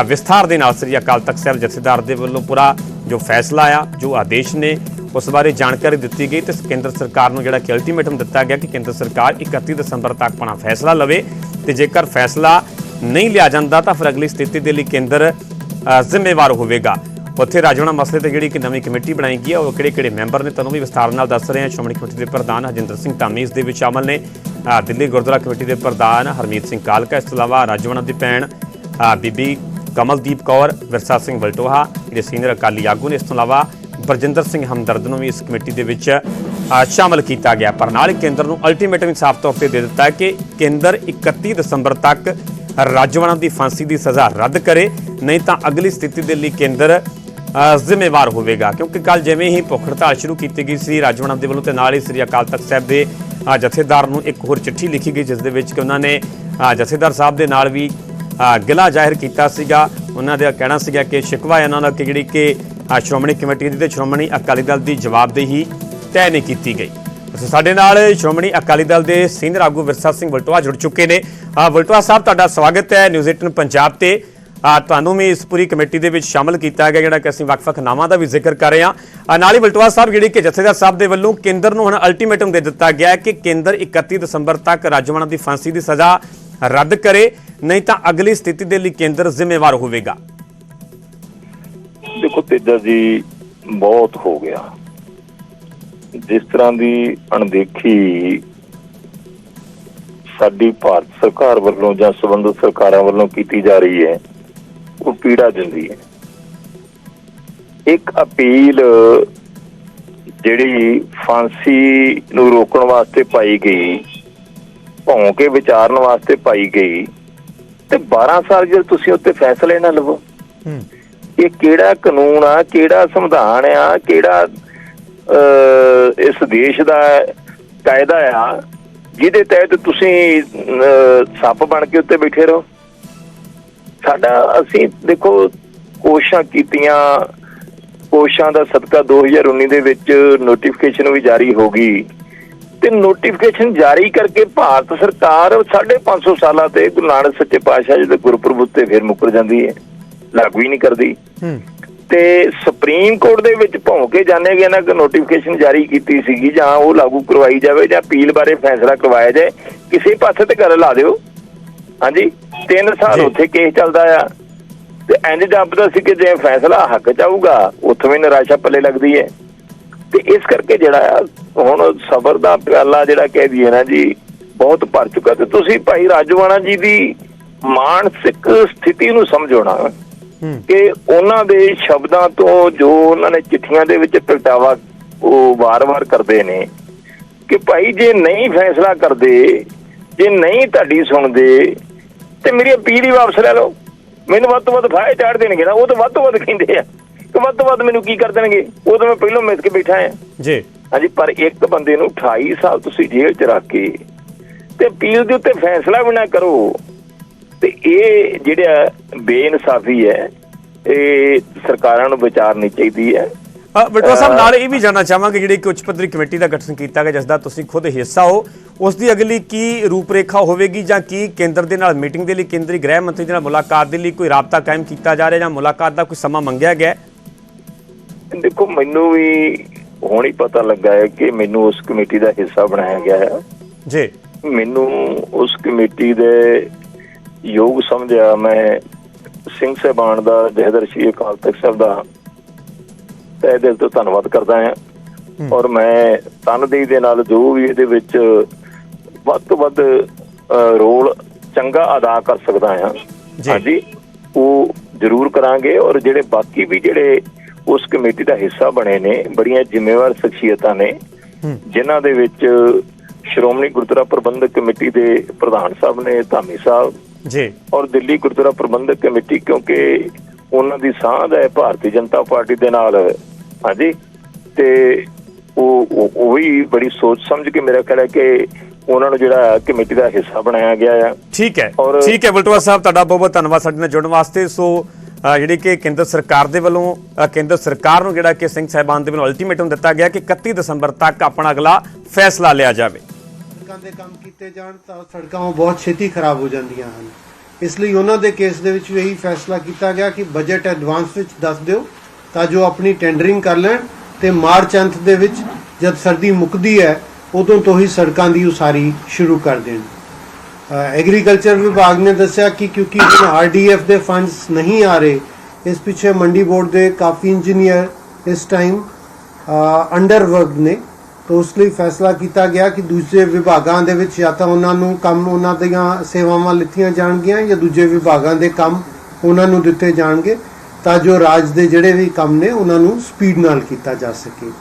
ਵਿਸਥਾਰ ਦੇ ਨਾਲ ਸ੍ਰੀ ਅਕਾਲ ਤਖਤ ਸਾਹਿਬ ਜਥੇਦਾਰ ਦੇ ਵੱਲੋਂ ਪੂਰਾ ਜੋ ਫੈਸਲਾ ਆ ਜੋ ਆਦੇਸ਼ ਨੇ ਉਸ ਬਾਰੇ ਜਾਣਕਾਰੀ ਦਿੱਤੀ ਗਈ ਤੇ ਕੇਂਦਰ ਸਰਕਾਰ ਨੂੰ ਜਿਹੜਾ ਕਿ ਅਲਟੀਮੇਟਮ ਦਿੱਤਾ ਗਿਆ ਕਿ ਕੇਂਦਰ ਸਰਕਾਰ 31 ਦਸੰਬਰ ਤੱਕ ਆਪਣਾ ਫੈਸਲਾ ਲਵੇ ਤੇ ਜੇਕਰ ਫੈਸਲਾ ਨਹੀਂ ਲਿਆ ਜਾਂਦਾ ਤਾਂ ਫਿਰ ਅਗਲੀ ਸਥਿਤੀ ਦੇ ਲਈ ਕੇਂਦਰ ਜ਼ਿੰਮੇਵਾਰ ਹੋਵੇਗਾ। ਉੱਥੇ ਰਾਜਵਣਾ ਮਸਲੇ ਤੇ ਜਿਹੜੀ ਕਿ ਨਵੀਂ ਕਮੇਟੀ ਬਣਾਈ ਗਈ ਹੈ ਉਹ ਕਿਹੜੇ ਕਿਹੜੇ ਮੈਂਬਰ ਨੇ ਤੁਹਾਨੂੰ ਵੀ ਵਿਸਥਾਰ ਨਾਲ ਦੱਸ ਰਹੇ ਹਾਂ। ਸ਼੍ਰੋਮਣੀ ਕਮੇਟੀ ਦੇ ਪ੍ਰਧਾਨ ਹਰਜਿੰਦਰ ਸਿੰਘ ਧਾਮੀ ਇਸ ਦੇ ਵਿੱਚ ਸ਼ਾਮਲ ਨੇ। ਦਿੱਲੀ ਗੁਰਦੁਆਰਾ ਕਮੇਟੀ ਦੇ ਪ੍ਰਧਾਨ ਹਰਮੀਤ ਸਿੰਘ ਕਾਲਕਾ, ਇਸ ਤੋਂ ਇਲਾਵਾ ਰਾਜਵਣਾ ਦੀ ਭੈਣ ਬੀਬੀ ਕਮਲਦੀਪ ਕੌਰ, ਵਿਰਸਾ ਸਿੰਘ ਵਲਟੋਹਾ ਜਿਹੜੇ ਸੀਨੀਅਰ ਅਕਾਲੀ ਆਗੂ ਨੇ, ਇਸ ਤੋਂ ਇਲਾਵਾ ਬਰਜਿੰਦਰ ਸਿੰਘ ਹਮਦਰਦ ਨੂੰ ਵੀ ਇਸ ਕਮੇਟੀ ਦੇ ਵਿੱਚ ਅ, ਸ਼ਾਮਲ ਕੀਤਾ ਗਿਆ। ਪਰ ਨਾਲ ਹੀ ਕੇਂਦਰ ਨੂੰ ਅਲਟੀਮੇਟਮ ਸਾਫ਼ ਤੌਰ ਤੇ ਦੇ ਦਿੱਤਾ ਕਿ ਕੇਂਦਰ 31 ਦਸੰਬਰ ਤੱਕ ਰਾਜਵਾਨਾਂ ਦੀ ਫਾਂਸੀ ਦੀ ਸਜ਼ਾ ਰੱਦ ਕਰੇ ਨਹੀਂ ਤਾਂ ਅਗਲੀ ਸਥਿਤੀ ਦੇ ਲਈ ਕੇਂਦਰ ਜ਼ਿੰਮੇਵਾਰ ਹੋਵੇਗਾ। ਕਿਉਂਕਿ ਕੱਲ ਜਿਵੇਂ ਹੀ ਭੁੱਖ ਹੜਤਾਲ ਸ਼ੁਰੂ ਕੀਤੀ ਗਈ ਸੀ ਰਾਜਵਾਨਾਂ ਦੇ ਵੱਲੋਂ ਤੇ ਨਾਲ ਹੀ ਸ੍ਰੀ ਅਕਾਲ ਤਖਤ ਸਾਹਿਬ ਦੇ ਜਥੇਦਾਰ ਨੂੰ ਇੱਕ ਹੋਰ ਚਿੱਠੀ ਲਿਖੀ ਗਈ ਜਿਸ ਦੇ ਵਿੱਚ ਕਿ ਉਹਨਾਂ ਨੇ ਜਥੇਦਾਰ ਸਾਹਿਬ ਦੇ ਨਾਲ ਵੀ ਗਿਲਾ ਜ਼ਾਹਿਰ ਕੀਤਾ ਸੀਗਾ। ਉਹਨਾਂ ਦਾ ਕਹਿਣਾ ਸੀਗਾ ਕਿ ਸ਼ਿਕਵਾ ਇਹਨਾਂ ਦਾ ਕਿ ਜਿਹੜੀ ਕਿ ਸ਼੍ਰੋਮਣੀ ਕਮੇਟੀ ਦੀ ਤੇ ਸ਼੍ਰੋਮਣੀ ਅਕਾਲੀ ਦਲ ਦੀ ਜਵਾਬਦੇਹੀ ਤੈਅ ਨਹੀਂ ਕੀਤੀ ਗਈ। ਸਾਡੇ ਨਾਲ ਸ਼੍ਰੋਮਣੀ ਅਕਾਲੀ ਦਲ ਦੇ ਸੀਨੀਅਰ ਆਗੂ ਵਿਰਸਾ ਸਿੰਘ ਵਲਟਵਾ ਜੁੜ ਚੁੱਕੇ ਨੇ। ਅ, ਸਾਹਿਬ ਤੁਹਾਡਾ ਸਵਾਗਤ ਹੈ ਨਿਊਜ਼ 18 ਪੰਜਾਬ ਤੇ। ਤੁਹਾਨੂੰ ਵੀ ਇਸ ਪੂਰੀ ਕਮੇਟੀ ਦੇ ਵਿੱਚ ਸ਼ਾਮਲ ਕੀਤਾ ਗਿਆ ਜਿਹੜਾ ਕਿ ਅਸੀਂ ਵੱਖ-ਵੱਖ ਨਾਵਾਂ ਦਾ ਵੀ ਜ਼ਿਕਰ ਕਰ ਰਹੇ ਹਾਂ। ਨਾਲ ਹੀ ਵਲਟਵਾ ਸਾਹਿਬ ਜਿਹੜੀ ਕਿ ਜਥੇਦਾਰ ਸਾਹਿਬ ਦੇ ਵੱਲੋਂ ਕੇਂਦਰ ਨੂੰ ਹੁਣ ਅਲਟੀਮੇਟਮ ਦੇ ਦਿੱਤਾ ਗਿਆ ਹੈ ਕਿ ਕੇਂਦਰ 31 ਦਸੰਬਰ ਤੱਕ ਰਾਜਵਾਨਾ ਦੀ ਫਾਂਸੀ ਦੀ ਸਜ਼ਾ ਰੱਦ ਕਰੇ। ਨਹੀਂ ਤਾਂ ਅਗਲੀ ਸਥਿਤੀ ਦੇ ਲਈ ਕੇਂਦਰ ਜ਼ਿੰਮੇਵਾਰ ਹੋਵੇਗਾ। ਦੇਖੋ, ਤੇਜਾ ਜੀ, ਬਹੁਤ ਹੋ ਗਿਆ। ਜਿਸ ਤਰ੍ਹਾਂ ਦੀ ਅਣਦੇਖੀ ਸਾਡੀ ਭਾਰਤ ਸਰਕਾਰ ਵੱਲੋਂ ਜਾਂ ਸੰਬੰਧਿਤ ਸਰਕਾਰਾਂ ਵੱਲੋਂ ਕੀਤੀ ਜਾ ਰਹੀ ਹੈ, ਉਹ ਪੀੜਾ ਦਿੰਦੀ ਹੈ। ਇੱਕ ਅਪੀਲ ਜਿਹੜੀ ਫਾਂਸੀ ਨੂੰ ਰੋਕਣ ਵਾਸਤੇ ਪਾਈ ਗਈ ਭੌਂ ਕੇ ਵਿਚਾਰਨ ਵਾਸਤੇ ਪਾਈ ਗਈ ਤੇ 12 ਸਾਲ ਜੇ ਤੁਸੀਂ ਉੱਤੇ ਫੈਸਲੇ ਨਾ ਲਵੋ। ਇਹ ਕਿਹੜਾ ਕਾਨੂੰਨ ਆ ਕਿਹੜਾ ਸੰਵਿਧਾਨ ਆ ਕਿਹੜਾ ਇਸ ਦੇਸ਼ ਦਾ ਕਾਇਦਾ ਆ ਜਿਹਦੇ ਤਹਿਤ ਤੁਸੀਂ ਸੱਪ ਬਣ ਕੇ ਉੱਤੇ ਬੈਠੇ ਰਹੋ। ਸਾਡਾ ਅਸੀਂ ਦੇਖੋ ਕੋਸ਼ਿਸ਼ਾਂ ਕੀਤੀਆਂ ਕੋਸ਼ਿਸ਼ਾਂ ਦਾ ਸਦਕਾ 2019 ਦੇ ਵਿੱਚ ਨੋਟੀਫਿਕੇਸ਼ਨ ਵੀ ਜਾਰੀ ਹੋ ਗਈ। ਤੇ ਨੋਟੀਫਿਕੇਸ਼ਨ ਜਾਰੀ ਕਰਕੇ ਭਾਰਤ ਸਰਕਾਰ 550 ਸਾਲਾਂ ਤੇ ਗੁਰੂ ਨਾਨਕ ਸੱਚੇ ਪਾਤਸ਼ਾਹ ਜੀ ਦੇ ਗੁਰਪੁਰਬ ਉੱਤੇ ਫਿਰ ਮੁੱਕਰ ਜਾਂਦੀ ਹੈ ਲਾਗੂ ਹੀ ਨਹੀਂ ਕਰਦੀ। ਤੇ ਸੁਪਰੀਮ ਕੋਰਟ ਦੇ ਵਿੱਚ ਭੌਂ ਕੇ ਜਾਣੇ ਗਿਆ ਨਾ ਕਿ ਨੋਟੀਫਿਕੇਸ਼ਨ ਜਾਰੀ ਕੀਤੀ ਸੀਗੀ ਜਾਂ ਉਹ ਲਾਗੂ ਕਰਵਾਈ ਜਾਵੇ ਜਾਂ ਅਪੀਲ ਬਾਰੇ ਫੈਸਲਾ ਕਰਵਾਇਆ ਜਾਏ ਕਿਸੇ ਪਾਸੇ ਤੇ ਗੱਲ ਲਾ ਦਿਓ। ਹਾਂਜੀ 3 ਸਾਲ। ਉੱਥੇ ਕੇਸ ਚੱਲਦਾ ਆ। ਤੇ ਇੰਜ ਜਾਪਦਾ ਸੀ ਕਿ ਜੇ ਫੈਸਲਾ ਹੱਕ ਚ ਆਊਗਾ ਉੱਥੋਂ ਵੀ ਨਿਰਾਸ਼ਾ ਪੱਲੇ ਲੱਗਦੀ ਹੈ। ਤੇ ਇਸ ਕਰਕੇ ਜਿਹੜਾ ਹੁਣ ਸਬਰ ਦਾ ਪਿਆਲਾ ਜਿਹੜਾ ਕਹਿ ਦਈਏ ਨਾ ਜੀ ਬਹੁਤ ਭਰ ਚੁੱਕਾ। ਤੇ ਤੁਸੀਂ ਭਾਈ ਰਾਜਵਾਨਾ ਜੀ ਦੀ ਮਾਨਸਿਕ ਸਥਿਤੀ ਨੂੰ ਸਮਝੋਣਾ ਕਿ ਉਹਨਾਂ ਦੇ ਸ਼ਬਦਾਂ ਤੋਂ ਜੋ ਉਹਨਾਂ ਨੇ ਚਿੱਠੀਆਂ ਦੇ ਵਿੱਚ ਪ੍ਰਗਟਾਵਾ ਉਹ ਵਾਰ-ਵਾਰ ਕਰਦੇ ਨੇ ਕਿ ਭਾਈ ਜੇ ਨਹੀਂ ਫੈਸਲਾ ਕਰਦੇ ਜੇ ਨਹੀਂ ਤੁਹਾਡੀ ਸੁਣਦੇ ਤੇ ਮੇਰੀ ਅਪੀਲ ਹੀ ਵਾਪਸ ਲੈ ਲਓ। ਮੈਨੂੰ ਵੱਧ ਤੋਂ ਵੱਧ ਫਾਇਦੇ ਚਾੜ ਦੇਣਗੇ ਨਾ ਉਹ ਤਾਂ ਵੱਧ ਤੋਂ ਵੱਧ ਕਹਿੰਦੇ ਆ। ਕਿ ਵੱਧ ਤੋਂ ਵੱਧ ਮੈਨੂੰ ਕੀ ਕਰ ਦੇਣਗੇ? ਉਹ ਤਾਂ ਮੈਂ ਪਹਿਲਾਂ ਮਿਸ ਕੇ ਬੈਠਾ ਆ ਜੀ। ਹਾਂਜੀ ਪਰ ਇੱਕ ਬੰਦੇ ਨੂੰ 28 ਸਾਲ ਤੁਸੀਂ ਜੇਲ੍ਹ 'ਚ ਰੱਖ ਕੇ ਤੇ ਅਪੀਲ ਦੇ ਉੱਤੇ ਫੈਸਲਾ ਵੀ ਨਾ ਕਰੋ। ਤੇ ਇਹ ਜਿਹੜਾ ਬੇਇਨਸਾਫੀ ਹੈ ਇਹ ਸਰਕਾਰਾਂ ਨੂੰ ਵਿਚਾਰਨੀ ਚਾਹੀਦੀ ਹੈ। ਬਟਵਾ ਸਾਹਿਬ ਨਾਲ ਇਹ ਵੀ ਜਾਣਨਾ ਚਾਹਾਂਗੇ ਜਿਹੜੀ ਇੱਕ ਉੱਚ ਪੱਧਰੀ ਕਮੇਟੀ ਦਾ ਗਠਨ ਕੀਤਾ ਗਿਆ ਜਿਸ ਦਾ ਤੁਸੀਂ ਖੁਦ ਹਿੱਸਾ ਹੋ ਉਸ ਦੀ ਅਗਲੀ ਕੀ ਰੂਪਰੇਖਾ ਹੋਵੇਗੀ ਜਾਂ ਕੀ ਕੇਂਦਰ ਦੇ ਨਾਲ ਮੀਟਿੰਗ ਦੇ ਲਈ ਕੇਂਦਰੀ ਗ੍ਰਹਿ ਮੰਤਰੀ ਦੇ ਨਾਲ ਮੁਲਾਕਾਤ ਦੇ ਲਈ ਕੋਈ ਰਾਬਤਾ ਕਾਇਮ ਕੀਤਾ ਜਾ ਰਿਹਾ ਜਾਂ ਮੁਲਾਕਾਤ ਦਾ ਕੋਈ ਸਮਾਂ ਮੰਗਿਆ ਗਿਆ? ਦੇਖੋ ਮੈਨੂੰ ਵੀ ਹੁਣ ਹੀ ਪਤਾ ਲੱਗਾ ਹੈ ਕਿ ਮੈਨੂੰ ਉਸ ਕਮੇਟੀ ਦਾ ਹਿੱਸਾ ਬਣਾਇਆ ਗਿਆ ਹੈ। ਜੀ। ਮੈਨੂੰ ਉਸ ਕਮੇਟੀ ਦੇ ਯੋਗ ਸਮਝਿਆ ਮੈਂ ਸਿੰਘ ਸਾਹਿਬਾਨ ਦਾ ਜਹਦਰ ਸ਼੍ਰੀ ਅਕਾਲ ਤਖਤ ਸਾਹਿਬ ਦਾ ਤਹਿ ਦਿਲ ਤੋਂ ਧੰਨਵਾਦ ਕਰਦਾ ਹਾਂ। ਔਰ ਮੈਂ ਤਨਦੇਹੀ ਦੇ ਨਾਲ ਜੋ ਵੀ ਇਹਦੇ ਵਿੱਚ ਵੱਧ ਤੋਂ ਵੱਧ ਰੋਲ ਚੰਗਾ ਅਦਾ ਕਰ ਸਕਦਾ ਹਾਂ। ਜੀ। ਹਾਂਜੀ ਉਹ ਜ਼ਰੂਰ ਕਰਾਂਗੇ ਔਰ ਜਿਹੜੇ ਬਾਕੀ ਵੀ ਜਿਹੜੇ ਉਸ ਕਮੇਟੀ ਦਾ ਹਿੱਸਾ ਬਣੇ ਨੇ ਬੜੀਆਂ ਜ਼ਿੰਮੇਵਾਰ ਸ਼ਖਸੀਅਤਾਂ ਨੇ। ਜਿਨ੍ਹਾਂ ਦੇ ਵਿੱਚ ਸ਼੍ਰੋਮਣੀ ਗੁਰਦੁਆਰਾ ਪ੍ਰਬੰਧਕ ਕਮੇਟੀ ਦੇ ਪ੍ਰਧਾਨ ਸਾਹਿਬ ਨੇ ਧਾਮੀ ਸਾਹਿਬ ਜੀ। ਔਰ ਦਿੱਲੀ ਗੁਰਦੁਆਰਾ ਪ੍ਰਬੰਧਕ ਕਮੇਟੀ ਕਿਉਂਕਿ ਉਹਨਾਂ ਦੀ ਸਾਂਝ ਹੈ ਭਾਰਤੀ ਜਨਤਾ ਪਾਰਟੀ ਦੇ ਨਾਲ। ਹਾਂਜੀ। ਤੇ ਉਹ ਉਹ- ਵੀ ਬੜੀ ਸੋਚ ਸਮਝ ਕੇ ਮੇਰਾ ਖਿਆਲ ਹੈ ਕਿ ਉਹਨਾਂ ਨੂੰ ਜਿਹੜਾ ਕਮੇਟੀ ਦਾ ਹਿੱਸਾ ਬਣਾਇਆ ਗਿਆ ਹੈ ਠੀਕ ਹੈ। ਠੀਕ ਹੈ ਬਲਟਵਾ ਸਾਹਿਬ ਤੁਹਾਡਾ ਬਹੁਤ ਬਹੁਤ ਧੰਨਵਾਦ ਸਾਡੇ ਨਾਲ ਜੁੜਨ ਵਾਸਤੇ। ਸੋ ਜਿਹੜੀ ਕਿ ਕੇਂਦਰ ਸਰਕਾਰ ਦੇ ਵੱਲੋਂ ਕੇਂਦਰ ਸਰਕਾਰ ਨੂੰ ਜਿਹੜਾ ਕਿ ਸਿੰਘ ਸਾਹਿਬਾਨ ਦੇ ਵੱਲੋਂ ਅਲਟੀਮੇਟਮ ਦਿੱਤਾ ਗਿਆ ਕਿ 31 ਦਸੰਬਰ ਤੱਕ ਆਪਣਾ ਅਗਲਾ ਫੈਸਲਾ ਲਿਆ ਜਾਵੇ। ਸੜਕਾਂ ਦੇ ਕੰਮ ਕੀਤੇ ਜਾਣ ਤਾਂ ਸੜਕਾਂ ਬਹੁਤ ਛੇਤੀ ਖਰਾਬ ਹੋ ਜਾਂਦੀਆਂ ਹਨ। ਇਸ ਲਈ ਉਹਨਾਂ ਦੇ ਕੇਸ ਦੇ ਵਿੱਚ ਵੀ ਇਹੀ ਫੈਸਲਾ ਕੀਤਾ ਗਿਆ ਕਿ ਬਜਟ ਐਡਵਾਂਸ ਵਿੱਚ ਦੱਸ ਦਿਓ ਤਾਂ ਜੋ ਆਪਣੀ ਟੈਂਡਰਿੰਗ ਕਰ ਲੈਣ ਤੇ ਮਾਰਚ ਅੰਤ ਦੇ ਵਿੱਚ ਜਦ ਸਰਦੀ ਮੁੱਕਦੀ ਹੈ, ਉਦੋਂ ਤੋਂ ਹੀ ਸੜਕਾਂ ਦੀ ਉਸਾਰੀ ਸ਼ੁਰੂ ਕਰ ਦੇਣ। ਐਗਰੀਕਲਚਰ ਵਿਭਾਗ ਨੇ ਦੱਸਿਆ ਕਿ ਕਿਉਂਕਿ ਆਰਡੀਐਫ ਦੇ ਫੰਡਸ ਨਹੀਂ ਆ ਰਹੇ, ਇਸ ਪਿੱਛੇ ਮੰਡੀ ਬੋਰਡ ਦੇ ਕਾਫੀ ਇੰਜੀਨੀਅਰ ਇਸ ਟਾਈਮ ਅੰਡਰ ਵਰਕ ਨੇ। ਤਾਂ ਉਸ ਲਈ ਫੈਸਲਾ ਕੀਤਾ ਗਿਆ ਕਿ ਦੂਜੇ ਵਿਭਾਗਾਂ ਦੇ ਵਿੱਚ ਜਾਂ ਤਾਂ ਉਹਨਾਂ ਨੂੰ ਕੰਮ ਉਹਨਾਂ ਦੀਆਂ ਸੇਵਾਵਾਂ ਲਿੱਤੀਆਂ ਜਾਣਗੀਆਂ ਜਾਂ ਦੂਜੇ ਵਿਭਾਗਾਂ ਦੇ ਕੰਮ ਉਹਨਾਂ ਨੂੰ ਦਿੱਤੇ ਜਾਣਗੇ, ਤਾਂ ਜੋ ਰਾਜ ਦੇ ਜਿਹੜੇ ਵੀ ਕੰਮ ਨੇ ਉਹਨਾਂ ਨੂੰ ਸਪੀਡ ਨਾਲ ਕੀਤਾ ਜਾ ਸਕੇ।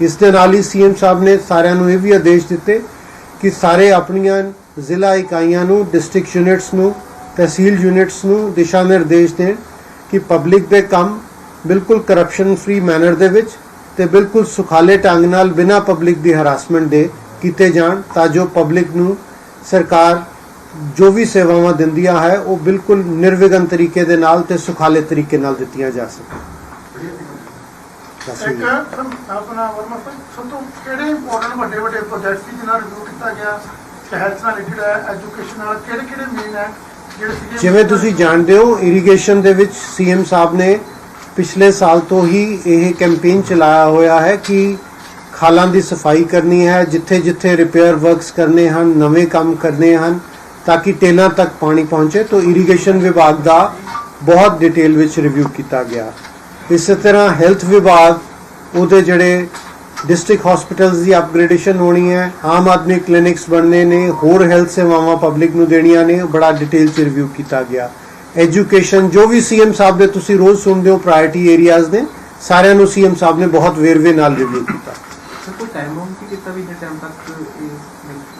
ਇਸ ਦੇ ਨਾਲ ਹੀ ਸੀਐਮ ਸਾਹਿਬ ਨੇ ਸਾਰਿਆਂ ਨੂੰ ਇਹ ਵੀ ਆਦੇਸ਼ ਦਿੱਤੇ ਕਿ ਸਾਰੇ ਆਪਣੀਆਂ ਜ਼ਿਲ੍ਹਾ ਇਕਾਈਆਂ ਨੂੰ ਡਿਸਟ੍ਰਿਕਟ ਯੂਨਿਟਸ ਨੂੰ, ਤਹਿਸੀਲ ਯੂਨਿਟਸ ਨੂੰ ਦਿਸ਼ਾ ਨਿਰਦੇਸ਼ ਦੇਣ ਕਿ ਪਬਲਿਕ ਦੇ ਕੰਮ ਬਿਲਕੁਲ ਕਰਪਸ਼ਨ ਫ੍ਰੀ ਮੈਨਰ ਦੇ ਵਿੱਚ ਤੇ ਬਿਲਕੁਲ ਸੁਖਾਲੇ ਢੰਗ ਨਾਲ ਬਿਨਾਂ ਪਬਲਿਕ ਦੀ ਹਰਾਸਮੈਂਟ ਦੇ ਕੀਤੇ ਜਾਣ ਤਾਂ ਜੋ ਪਬਲਿਕ ਨੂੰ ਸਰਕਾਰ ਜੋ ਵੀ ਸੇਵਾਵਾਂ ਦਿੰਦੀਆਂ ਹੈ, ਉਹ ਬਿਲਕੁਲ ਨਿਰਵਿਘਨ ਤਰੀਕੇ ਦੇ ਨਾਲ ਤੇ ਸੁਖਾਲੇ ਤਰੀਕੇ ਨਾਲ ਦਿੱਤੀਆਂ ਜਾ ਸਕਣ। ਇੱਕ ਆਪਣਾ ਵਰਮਾ ਸਭ ਤੋਂ ਕਿਹੜੇ ਇੰਪੋਰਟੈਂਟ ਵੱਡੇ ਵੱਡੇ ਪ੍ਰੋਜੈਕਟ ਸੀ ਜਿਨ੍ਹਾਂ ਰਿਵਿਊ ਕੀਤਾ ਗਿਆ? ਹੈਲਥ ਨਾਲ ਰਿਲੇਟਡ ਹੈ ਐਜੂਕੇਸ਼ਨ ਨਾਲ ਕਿਹੜੇ ਕਿਹੜੇ ਮੇਨ ਹੈ ਜਿਹੜੇ ਸੀਗੇ ਜਿਵੇਂ ਤੁਸੀਂ ਜਾਣਦੇ ਹੋ ਇਰੀਗੇਸ਼ਨ ਦੇ ਵਿੱਚ ਸੀਐਮ ਸਾਹਿਬ ਨੇ ਪਿਛਲੇ ਸਾਲ ਤੋਂ ਹੀ ਇਹ ਕੈਂਪੇਨ ਚਲਾਇਆ ਹੋਇਆ ਹੈ ਕਿ ਖਾਲਾਂ ਦੀ ਸਫ਼ਾਈ ਕਰਨੀ ਹੈ ਜਿੱਥੇ ਜਿੱਥੇ ਰਿਪੇਅਰ ਵਰਕਸ ਕਰਨੇ ਹਨ ਨਵੇਂ ਕੰਮ ਕਰਨੇ ਹਨ ਤਾਂ ਕਿ ਟੇਲਾਂ ਤੱਕ ਪਾਣੀ ਪਹੁੰਚੇ ਤੋਂ ਇਰੀਗੇਸ਼ਨ ਵਿਭਾਗ ਦਾ ਬਹੁਤ ਡਿਟੇਲ ਵਿੱਚ ਰਿਵਿਊ ਕੀਤਾ ਗਿਆ। ਇਸੇ ਤਰ੍ਹਾਂ ਹੈਲਥ ਵਿਭਾਗ ਉਹਦੇ ਜਿਹੜੇ ਡਿਸਟ੍ਰਿਕਟ ਹਸਪੀਟਲਸ ਦੀ ਅਪਗ੍ਰੇਡੇਸ਼ਨ ਹੋਣੀ ਹੈ। ਆਮ ਆਦਮੀ ਕਲੀਨਿਕਸ ਬਣਨੇ ਨੇ। ਹੋਰ ਹੈਲਥ ਸੇਵਾਵਾਂ ਪਬਲਿਕ ਨੂੰ ਦੇਣੀਆਂ ਨੇ। ਬੜਾ ਡਿਟੇਲ ਚ ਰਿਵਿਊ ਕੀਤਾ ਗਿਆ। ਐਜੂਕੇਸ਼ਨ ਜੋ ਵੀ ਸੀਐਮ ਸਾਹਿਬ ਦੇ ਤੁਸੀਂ ਰੋਜ਼ ਸੁਣਦੇ ਹੋ ਪ੍ਰਾਇੋਰਟੀ ਏਰੀਆਜ਼ ਨੇ ਸਾਰਿਆਂ ਨੂੰ ਸੀਐਮ ਸਾਹਿਬ ਨੇ ਬਹੁਤ ਵੇਰਵੇ ਨਾਲ ਰਿਵਿਊ ਕੀਤਾ।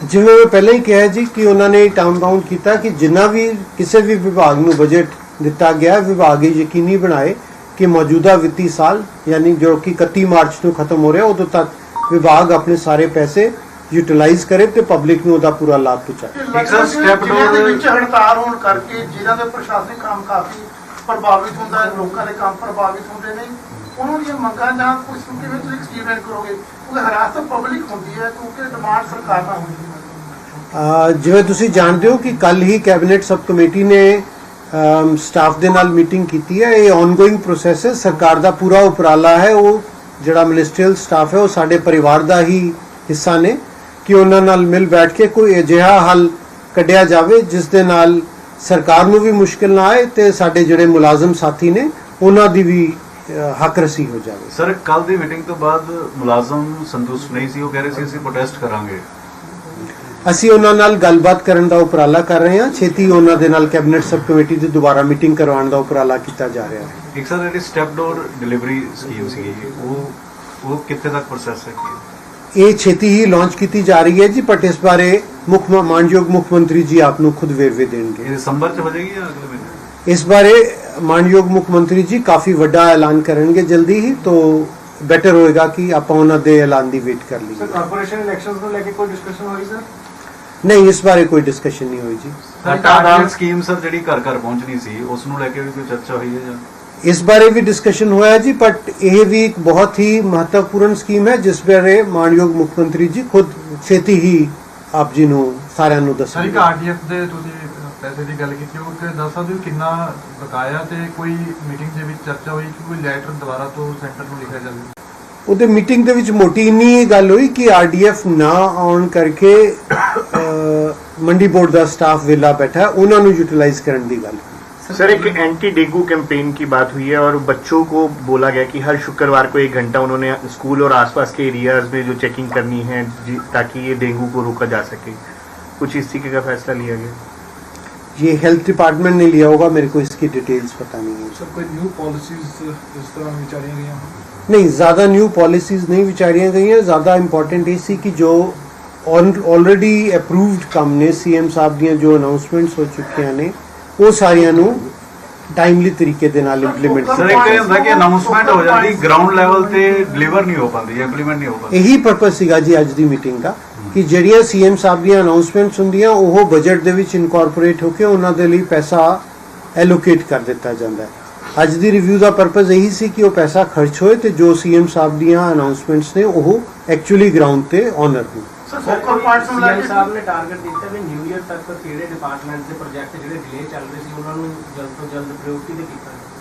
ਜਿਵੇਂ ਮੈਂ ਪਹਿਲਾਂ ਹੀ ਕਿਹਾ ਜੀ ਕਿ ਉਹਨਾਂ ਨੇ ਟਾਊਨ ਬਾਉਂਡ ਕੀਤਾ ਕਿ ਜਿੰਨਾ ਵੀ ਕਿਸੇ ਵੀ ਵਿਭਾਗ ਨੂੰ ਬਜਟ ਦਿੱਤਾ ਗਿਆ ਵਿਭਾਗ ਇਹ ਯਕੀਨੀ ਬਣਾਏ ਕਿ ਮੌਜੂਦਾ ਵਿੱਤੀ ਸਾਲ ਯਾਨੀ ਜੋ ਕਿ 31 ਮਾਰਚ ਨੂੰ ਖਤਮ ਹੋ ਰਿਹਾ ਉਦੋਂ ਤੱਕ ਵਿਭਾਗ ਆਪਣੇ ਸਾਰੇ ਪੈਸੇ ਯੂਟਿਲਾਈਜ਼ ਕਰੇ ਤੇ ਪਬਲਿਕ ਨੂੰ ਉਹਦਾ ਪੂਰਾ ਲਾਭ ਪਹੁੰਚਾਏ। ਲੱਗਦਾ ਸਰ, ਕਿ step ਜ਼ਿਲ੍ਹਿਆਂ ਦੇ down- ਵਿੱਚ ਹੜਤਾਲ ਹੋਣ ਕਰਕੇ ਜ਼ਿਲ੍ਹਾ ਦੇ ਪ੍ਰਸ਼ਾਸਨਿਕ ਕੰਮ ਕਾਫੀ ਪ੍ਰਭਾਵਿਤ ਹੁੰਦਾ ਹੈ ਲੋਕਾਂ ਦੇ ਕੰਮ ਪ੍ਰਭਾਵਿਤ ਹੁੰਦੇ ਨੇ ਉਹਨਾਂ ਦੀਆਂ ਮੰਗਾਂ ਜਾਂ ਕੁਝ ਨੂੰ ਕਿਵੇਂ ਤੁਸੀਂ ਐਕਸਪੀਰੀਮੈਂਟ ਕਰੋਗੇ? ਕਿਉਂਕਿ ਹਰਾਸਤ ਪਬਲਿਕ ਹੁੰਦੀ ਹੈ ਕਿਉਂਕਿ ਡਿਮਾਂਡ ਸਰਕਾਰ ਨਾਲ ਹੁੰਦੀ ਹੈ। ਅਹ ਜਿਵੇਂ ਤੁਸੀਂ ਜਾਣਦੇ ਹੋ ਕਿ ਕੱਲ ਹੀ ਕੈਬਨਿਟ ਸਬ ਕਮੇਟੀ ਨੇ ਸਟਾਫ ਦੇ ਨਾਲ ਮੀਟਿੰਗ ਕੀਤੀ ਹੈ। ਇਹ ਆਨਗੋਇੰਗ ਪ੍ਰੋਸੈਸ ਹੈ। ਸਰਕਾਰ ਦਾ ਪੂਰਾ ਉਪਰਾਲਾ ਹੈ। ਉਹ ਜਿਹੜਾ ਮਿਨਿਸਟਰੀਅਲ ਸਟਾਫ ਹੈ, ਉਹ ਸਾਡੇ ਪਰਿਵਾਰ ਦਾ ਹੀ ਹਿੱਸਾ ਨੇ ਕਿ ਉਹਨਾਂ ਨਾਲ ਮਿਲ ਬੈਠ ਕੇ ਕੋਈ ਅਜਿਹਾ ਹੱਲ ਕੱਢਿਆ ਜਾਵੇ, ਜਿਸ ਦੇ ਨਾਲ ਸਰਕਾਰ ਨੂੰ ਵੀ ਮੁਸ਼ਕਿਲ ਨਾ ਆਏ ਤੇ ਸਾਡੇ ਜਿਹੜੇ ਮੁਲਾਜ਼ਮ ਸਾਥੀ ਨੇ, ਉਹਨਾਂ ਦੀ ਵੀ ਹੱਕ ਰਸੀ ਹੋ ਜਾਵੇ। ਸਰ ਕੱਲ ਦੀ ਮੀਟਿੰਗ ਤੋਂ ਬਾਅਦ ਮੁਲਾਜ਼ਮ ਸੰਤੁਸ਼ਟ ਨਹੀਂ ਸੀ। ਉਹ ਕਹਿ ਰਹੇ ਸੀ, ਅਸੀਂ ਪ੍ਰੋਟੈਸਟ ਕਰਾਂਗੇ। ਅਸੀਂ ਉਹਨਾਂ ਨਾਲ ਗੱਲਬਾਤ ਕਰਨ ਦਾ ਉਪਰਾਲਾ ਕਰ ਰਹੇ ਹਾਂ। ਛੇਤੀ ਉਹਨਾਂ ਦੇ ਨਾਲ ਕੈਬਨਿਟ ਸਬ ਕਮੇਟੀ ਦੀ ਦੁਬਾਰਾ ਮੀਟਿੰਗ ਕਰਵਾਉਣ ਦਾ ਉਪਰਾਲਾ ਕੀਤਾ ਜਾ ਰਿਹਾ ਹੈ। ਇੱਕ ਸਰ ਜਿਹੜੀ ਸਟੈਪ ਡੋਰ ਡਿਲੀਵਰੀ ਸਕੀਮ ਸੀਗੀ ਉਹ ਉਹ ਕਿੱਥੇ ਤੱਕ ਪ੍ਰੋਸੈਸ ਹੈ? ਕੀ ਇਹ ਛੇਤੀ ਹੀ ਲਾਂਚ ਕੀਤੀ ਜਾ ਰਹੀ ਹੈ ਜੀ ਬਟ ਇਸ ਬਾਰੇ ਮੁੱਖ ਮਾਨਯੋਗ ਮੁੱਖ ਮੰਤਰੀ ਜੀ ਆਪ ਨੂੰ ਖੁਦ ਵੇਰਵੇ ਦੇਣਗੇ। ਇਹ ਦਸੰਬਰ ਚ ਹੋ ਜਾਏਗੀ ਜਾਂ ਅਗਲੇ ਮਹੀਨੇ? ਇਸ ਬਾਰੇ ਮਾਨਯੋਗ ਮੁੱਖ ਮੰਤਰੀ ਜੀ ਕਾਫੀ ਵੱਡਾ ਐਲਾਨ ਕਰਨਗੇ ਜਲਦੀ ਹੀ ਤੋਂ ਬੈਟਰ ਹੋਏਗਾ ਕਿ ਆਪਾਂ ਉਹਨਾਂ ਦੇ ਐਲਾਨ ਦੀ ਵੇਟ ਕਰ ਲਈਏ। ਕਾਰਪੋਰੇਸ਼ਨ ਇਲੈਕਸ਼ਨਸ ਨੂੰ ਲੈ ਕੇ ਕੋਈ ਡਿਸਕਸ਼ਨ ਹੋਈ ਸਰ? ਨਹੀਂ ਇਸ ਬਾਰੇ ਕੋਈ ਡਿਸਕਸ਼ਨ ਨਹੀਂ ਹੋਈ ਜੀ। ਦਾਲ ਸਕੀਮ ਸਰ ਜਿਹੜੀ ਘਰ ਘਰ ਪਹੁੰਚਣੀ ਸੀ ਉਸ ਨੂੰ ਲੈ ਕੇ ਵੀ ਕੋਈ ਚਰਚਾ ਹੋਈ ਹੈ ਜਾਂ? ਇਸ ਬਾਰੇ ਵੀ ਡਿਸਕਸ਼ਨ ਹੋਇਆ ਜੀ ਬਟ ਇਹ ਵੀ ਇੱਕ ਬਹੁਤ ਹੀ ਮਹੱਤਵਪੂਰਨ ਸਕੀਮ ਹੈ ਜਿਸ ਬਾਰੇ ਮਾਨਯੋਗ ਮੁੱਖ ਮੰਤਰੀ ਜੀ ਖੁਦ ਛੇਤੀ ਹੀ ਆਪ ਜੀ ਨੂੰ ਸਾਰਿਆਂ ਨੂੰ ਸਰ ਦੱਸਣਗੇ ਇੱਕ ਆਰਡੀਐਫ ਦੇ ਤੁਸੀਂ ਪੈਸੇ ਦੀ ਗੱਲ ਕੀਤੀ ਉਹ ਕਿ ਦੱਸ ਸਕਦੇ ਹੋ ਕਿੰਨਾ ਬਕਾਇਆ ਤੇ ਕੋਈ ਮੀਟਿੰਗ ਦੇ ਵਿੱਚ ਚਰਚਾ ਹੋਈ ਕਿ ਕੋਈ ਲੈਟਰ ਦੁਬਾਰਾ ਤੋਂ ਸੈਂਟਰ ਨੂੰ ਲਿਖਿਆ ਜਾਵੇ? ਉਹਦੇ ਮੀਟਿੰਗ ਦੇ ਵਿੱਚ ਮੋਟੀ ਇੰਨੀ ਇਹ ਗੱਲ ਹੋਈ ਕਿ ਆਰਡੀਐਫ ਨਾ ਆਉਣ ਕਰਕੇ ਅਹ, ਮੰਡੀ ਬੋਰਡ ਦਾ ਸਟਾਫ ਵਿਲਾ ਬੈਠਾ ਹੈ, ਉਹਨਾਂ ਨੂੰ ਯੂਟਿਲਾਈਜ਼ ਕਰਨ ਦੀ ਗੱਲ ਹੋਈ। सर एक एंटी डेंगू कैंपेन की बात हुई है और बच्चों को बोला गया कि हर शुक्रवार को एक घंटा उन्होंने स्कूल और आसपास के एरियाज में जो चेकिंग करनी है जी- ताकि ये डेंगू को रोका जा सके कुछ इस तरीके का फैसला लिया गया ये हेल्थ डिपार्टमेंट ने लिया होगा मेरे को इसकी डिटेल्स पता नहीं है ਸਰ ਕੋਈ ਨਿਊ ਪਾਲਿਸੀਜ਼ ਇਸ ਤਰ੍ਹਾਂ ਵਿਚਾਰੀਆਂ ਗਈਆਂ नहीं ज़्यादा न्यू पॉलिसीज नहीं विचारियां गई हैं ज़्यादा इंपॉर्टेंट ये सी कि जो ऑलरेडी अप्रूव्ड ਕੰਮ ਨੇ ਸੀਐਮ ਸਾਹਿਬ ਦੀਆਂ ਜੋ ਅਨਾਉਂਸਮੈਂਟਸ ਹੋ ਚੁੱਕੀਆਂ ਨੇ ਉਹ ਸਾਰੀਆਂ ਨੂੰ ਟਾਈਮਲੀ ਤਰੀਕੇ ਦੇ ਨਾਲ ਇੰਪਲੀਮੈਂਟ ਸਰ ਇੱਕ ਇਹ ਹੁੰਦਾ ਕਿ ਅਨਾਉਂਸਮੈਂਟ ਹੋ ਜਾਂਦੀ ਗਰਾਊਂਡ ਲੈਵਲ ਤੇ ਡਿਲੀਵਰ ਨਹੀਂ ਹੋ ਪਾਉਂਦੀ ਇੰਪਲੀਮੈਂਟ ਨਹੀਂ ਹੋ ਪਾਉਂਦੀ। ਇਹੀ ਪਰਪਸ ਸੀਗਾ ਜੀ ਅੱਜ ਦੀ ਮੀਟਿੰਗ ਦਾ ਕਿ ਜਿਹੜੀਆਂ ਸੀਐਮ ਸਾਹਿਬ ਦੀਆਂ ਅਨਾਉਂਸਮੈਂਟਸ ਹੁੰਦੀਆਂ ਉਹ ਬਜਟ ਦੇ ਵਿੱਚ ਇਨਕੋਰਪੋਰੇਟ ਹੋ ਕੇ ਉਹਨਾਂ ਦੇ ਲਈ ਪੈਸਾ ਐਲੋਕੇਟ ਕਰ ਦਿੱਤਾ ਜਾਂਦਾ ਹੈ। ਅੱਜ ਦੀ ਰਿਵਿਊ ਦਾ ਪਰਪਸ ਇਹੀ ਸੀ ਕਿ ਉਹ ਪੈਸਾ ਖਰਚ ਹੋਏ ਤੇ ਜੋ ਸੀਐਮ ਸਾਹਿਬ ਦੀਆਂ ਅਨਾਉਂਸਮੈਂਟਸ ਨੇ ਉਹ ਐਕਚੁਅਲੀ ਗਰਾਊਂਡ ਤੇ ਆਨਰ ਹੋਣ। ਸਰ ਫੋਕਲ ਪੁਆਇੰਟਸ ਨੂੰ ਲੈ ਸੀਐਮ ਕੇ ਸਾਹਿਬ ਨੇ ਟਾਰਗੇਟ ਦਿੱਤਾ ਵੀ ਇਅਰ ਤੱਕ ਕਿਹੜੇ ਡਿਪਾਰਟਮੈਂਟ ਦੇ ਪ੍ਰੋਜੈਕਟ ਜਿਹੜੇ ਡਿਲੇ ਚੱਲ ਰਹੇ ਸੀ ਉਹਨਾਂ ਨੂੰ ਜਲਦ ਤੋਂ ਜਲਦ ਪ੍ਰਾਇੋਰਟੀ ਤੇ ਕੀਤਾ ਜਾਵੇ?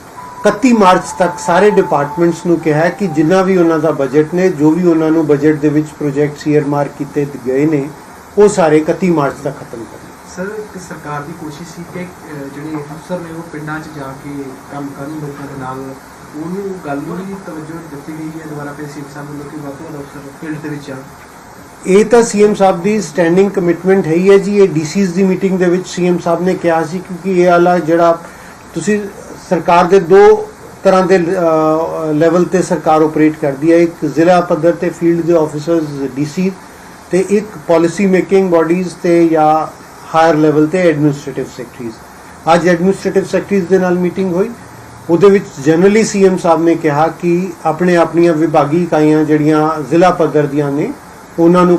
31 ਮਾਰਚ ਤੱਕ ਸਾਰੇ ਡਿਪਾਰਟਮੈਂਟਸ ਨੂੰ ਕਿਹਾ ਹੈ ਕਿ ਜਿੰਨਾ ਵੀ ਉਹਨਾਂ ਦਾ ਬਜਟ ਨੇ ਜੋ ਵੀ ਉਹਨਾਂ ਨੂੰ ਬਜਟ ਦੇ ਵਿੱਚ ਪ੍ਰੋਜੈਕਟਸ ਈਅਰਮਾਰਕ ਕੀਤੇ ਗਏ ਨੇ ਉਹ ਸਾਰੇ 31 ਮਾਰਚ ਤੱਕ ਖਤਮ ਕਰਨ ਸਰ ਇੱਕ ਸਰਕਾਰ ਦੀ ਕੋਸ਼ਿਸ਼ ਸੀ ਕਿ ਜਿਹੜੇ ਅਫਸਰ ਨੇ ਉਹ ਪਿੰਡਾਂ 'ਚ ਜਾ ਕੇ ਕੰਮ ਕਰਨ ਲੋਕਾਂ ਦੇ ਨਾਲ ਉਹਨੂੰ ਗੱਲ ਨੂੰ ਵੀ ਤਵੱਜੋ ਦਿੱਤੀ ਗਈ ਹੈ ਦੁਬਾਰਾ ਫਿਰ ਸਾਹਿਬ ਵੱਲੋਂ ਕਿ ਵੱਧ ਤੋਂ ਵੱਧ ਅਫਸਰ ਫੀਲਡ ਦੇ ਵਿੱਚ ਜਾਣ ਇਹ ਤਾਂ ਸੀਐਮ ਸਾਹਿਬ ਦੀ ਸਟੈਂਡਿੰਗ ਕਮਿਟਮੈਂਟ ਹੈ ਹੀ ਹੈ ਜੀ। ਇਹ ਡੀਸੀਜ਼ ਦੀ ਮੀਟਿੰਗ ਦੇ ਵਿੱਚ ਸੀਐਮ ਸਾਹਿਬ ਨੇ ਕਿਹਾ ਸੀ ਕਿਉਂਕਿ ਇਹ ਵਾਲਾ ਜਿਹੜਾ ਤੁਸੀਂ ਸਰਕਾਰ ਦੇ ਦੋ ਤਰ੍ਹਾਂ ਦੇ ਲੈਵਲ ਤੇ ਸਰਕਾਰ ਆਪਰੇਟ ਕਰਦੀ ਹੈ। ਇੱਕ ਜ਼ਿਲ੍ਹਾ ਪੱਧਰ ਤੇ ਫੀਲਡ ਦੇ ਆਫੀਸਰਸ ਡੀਸੀ ਤੇ ਇੱਕ ਪਾਲਿਸੀ ਮੇਕਿੰਗ ਬਾਡੀਜ਼ ਤੇ ਜਾਂ ਹਾਇਰ ਲੈਵਲ ਤੇ ਐਡਮਿਨਿਸਟ੍ਰੇਟਿਵ ਸੈਕਟਰੀਜ਼ ਅੱਜ ਐਡਮਿਨਿਸਟ੍ਰੇਟਿਵ ਸੈਕਟਰੀਜ਼ ਦੇ ਨਾਲ ਮੀਟਿੰਗ ਹੋਈ। ਉਹਦੇ ਵਿੱਚ ਜਨਰਲੀ ਸੀਐਮ ਸਾਹਿਬ ਨੇ ਕਿਹਾ ਕਿ ਆਪਣੇ ਆਪਣੀਆਂ ਵਿਭਾਗੀ ਇਕਾਈਆਂ ਜਿਹੜੀਆਂ ਜ਼ਿਲ੍ਹਾ ਪੱਧਰ ਦੀਆਂ ਨੇ ਉਹਨਾਂ ਨੂੰ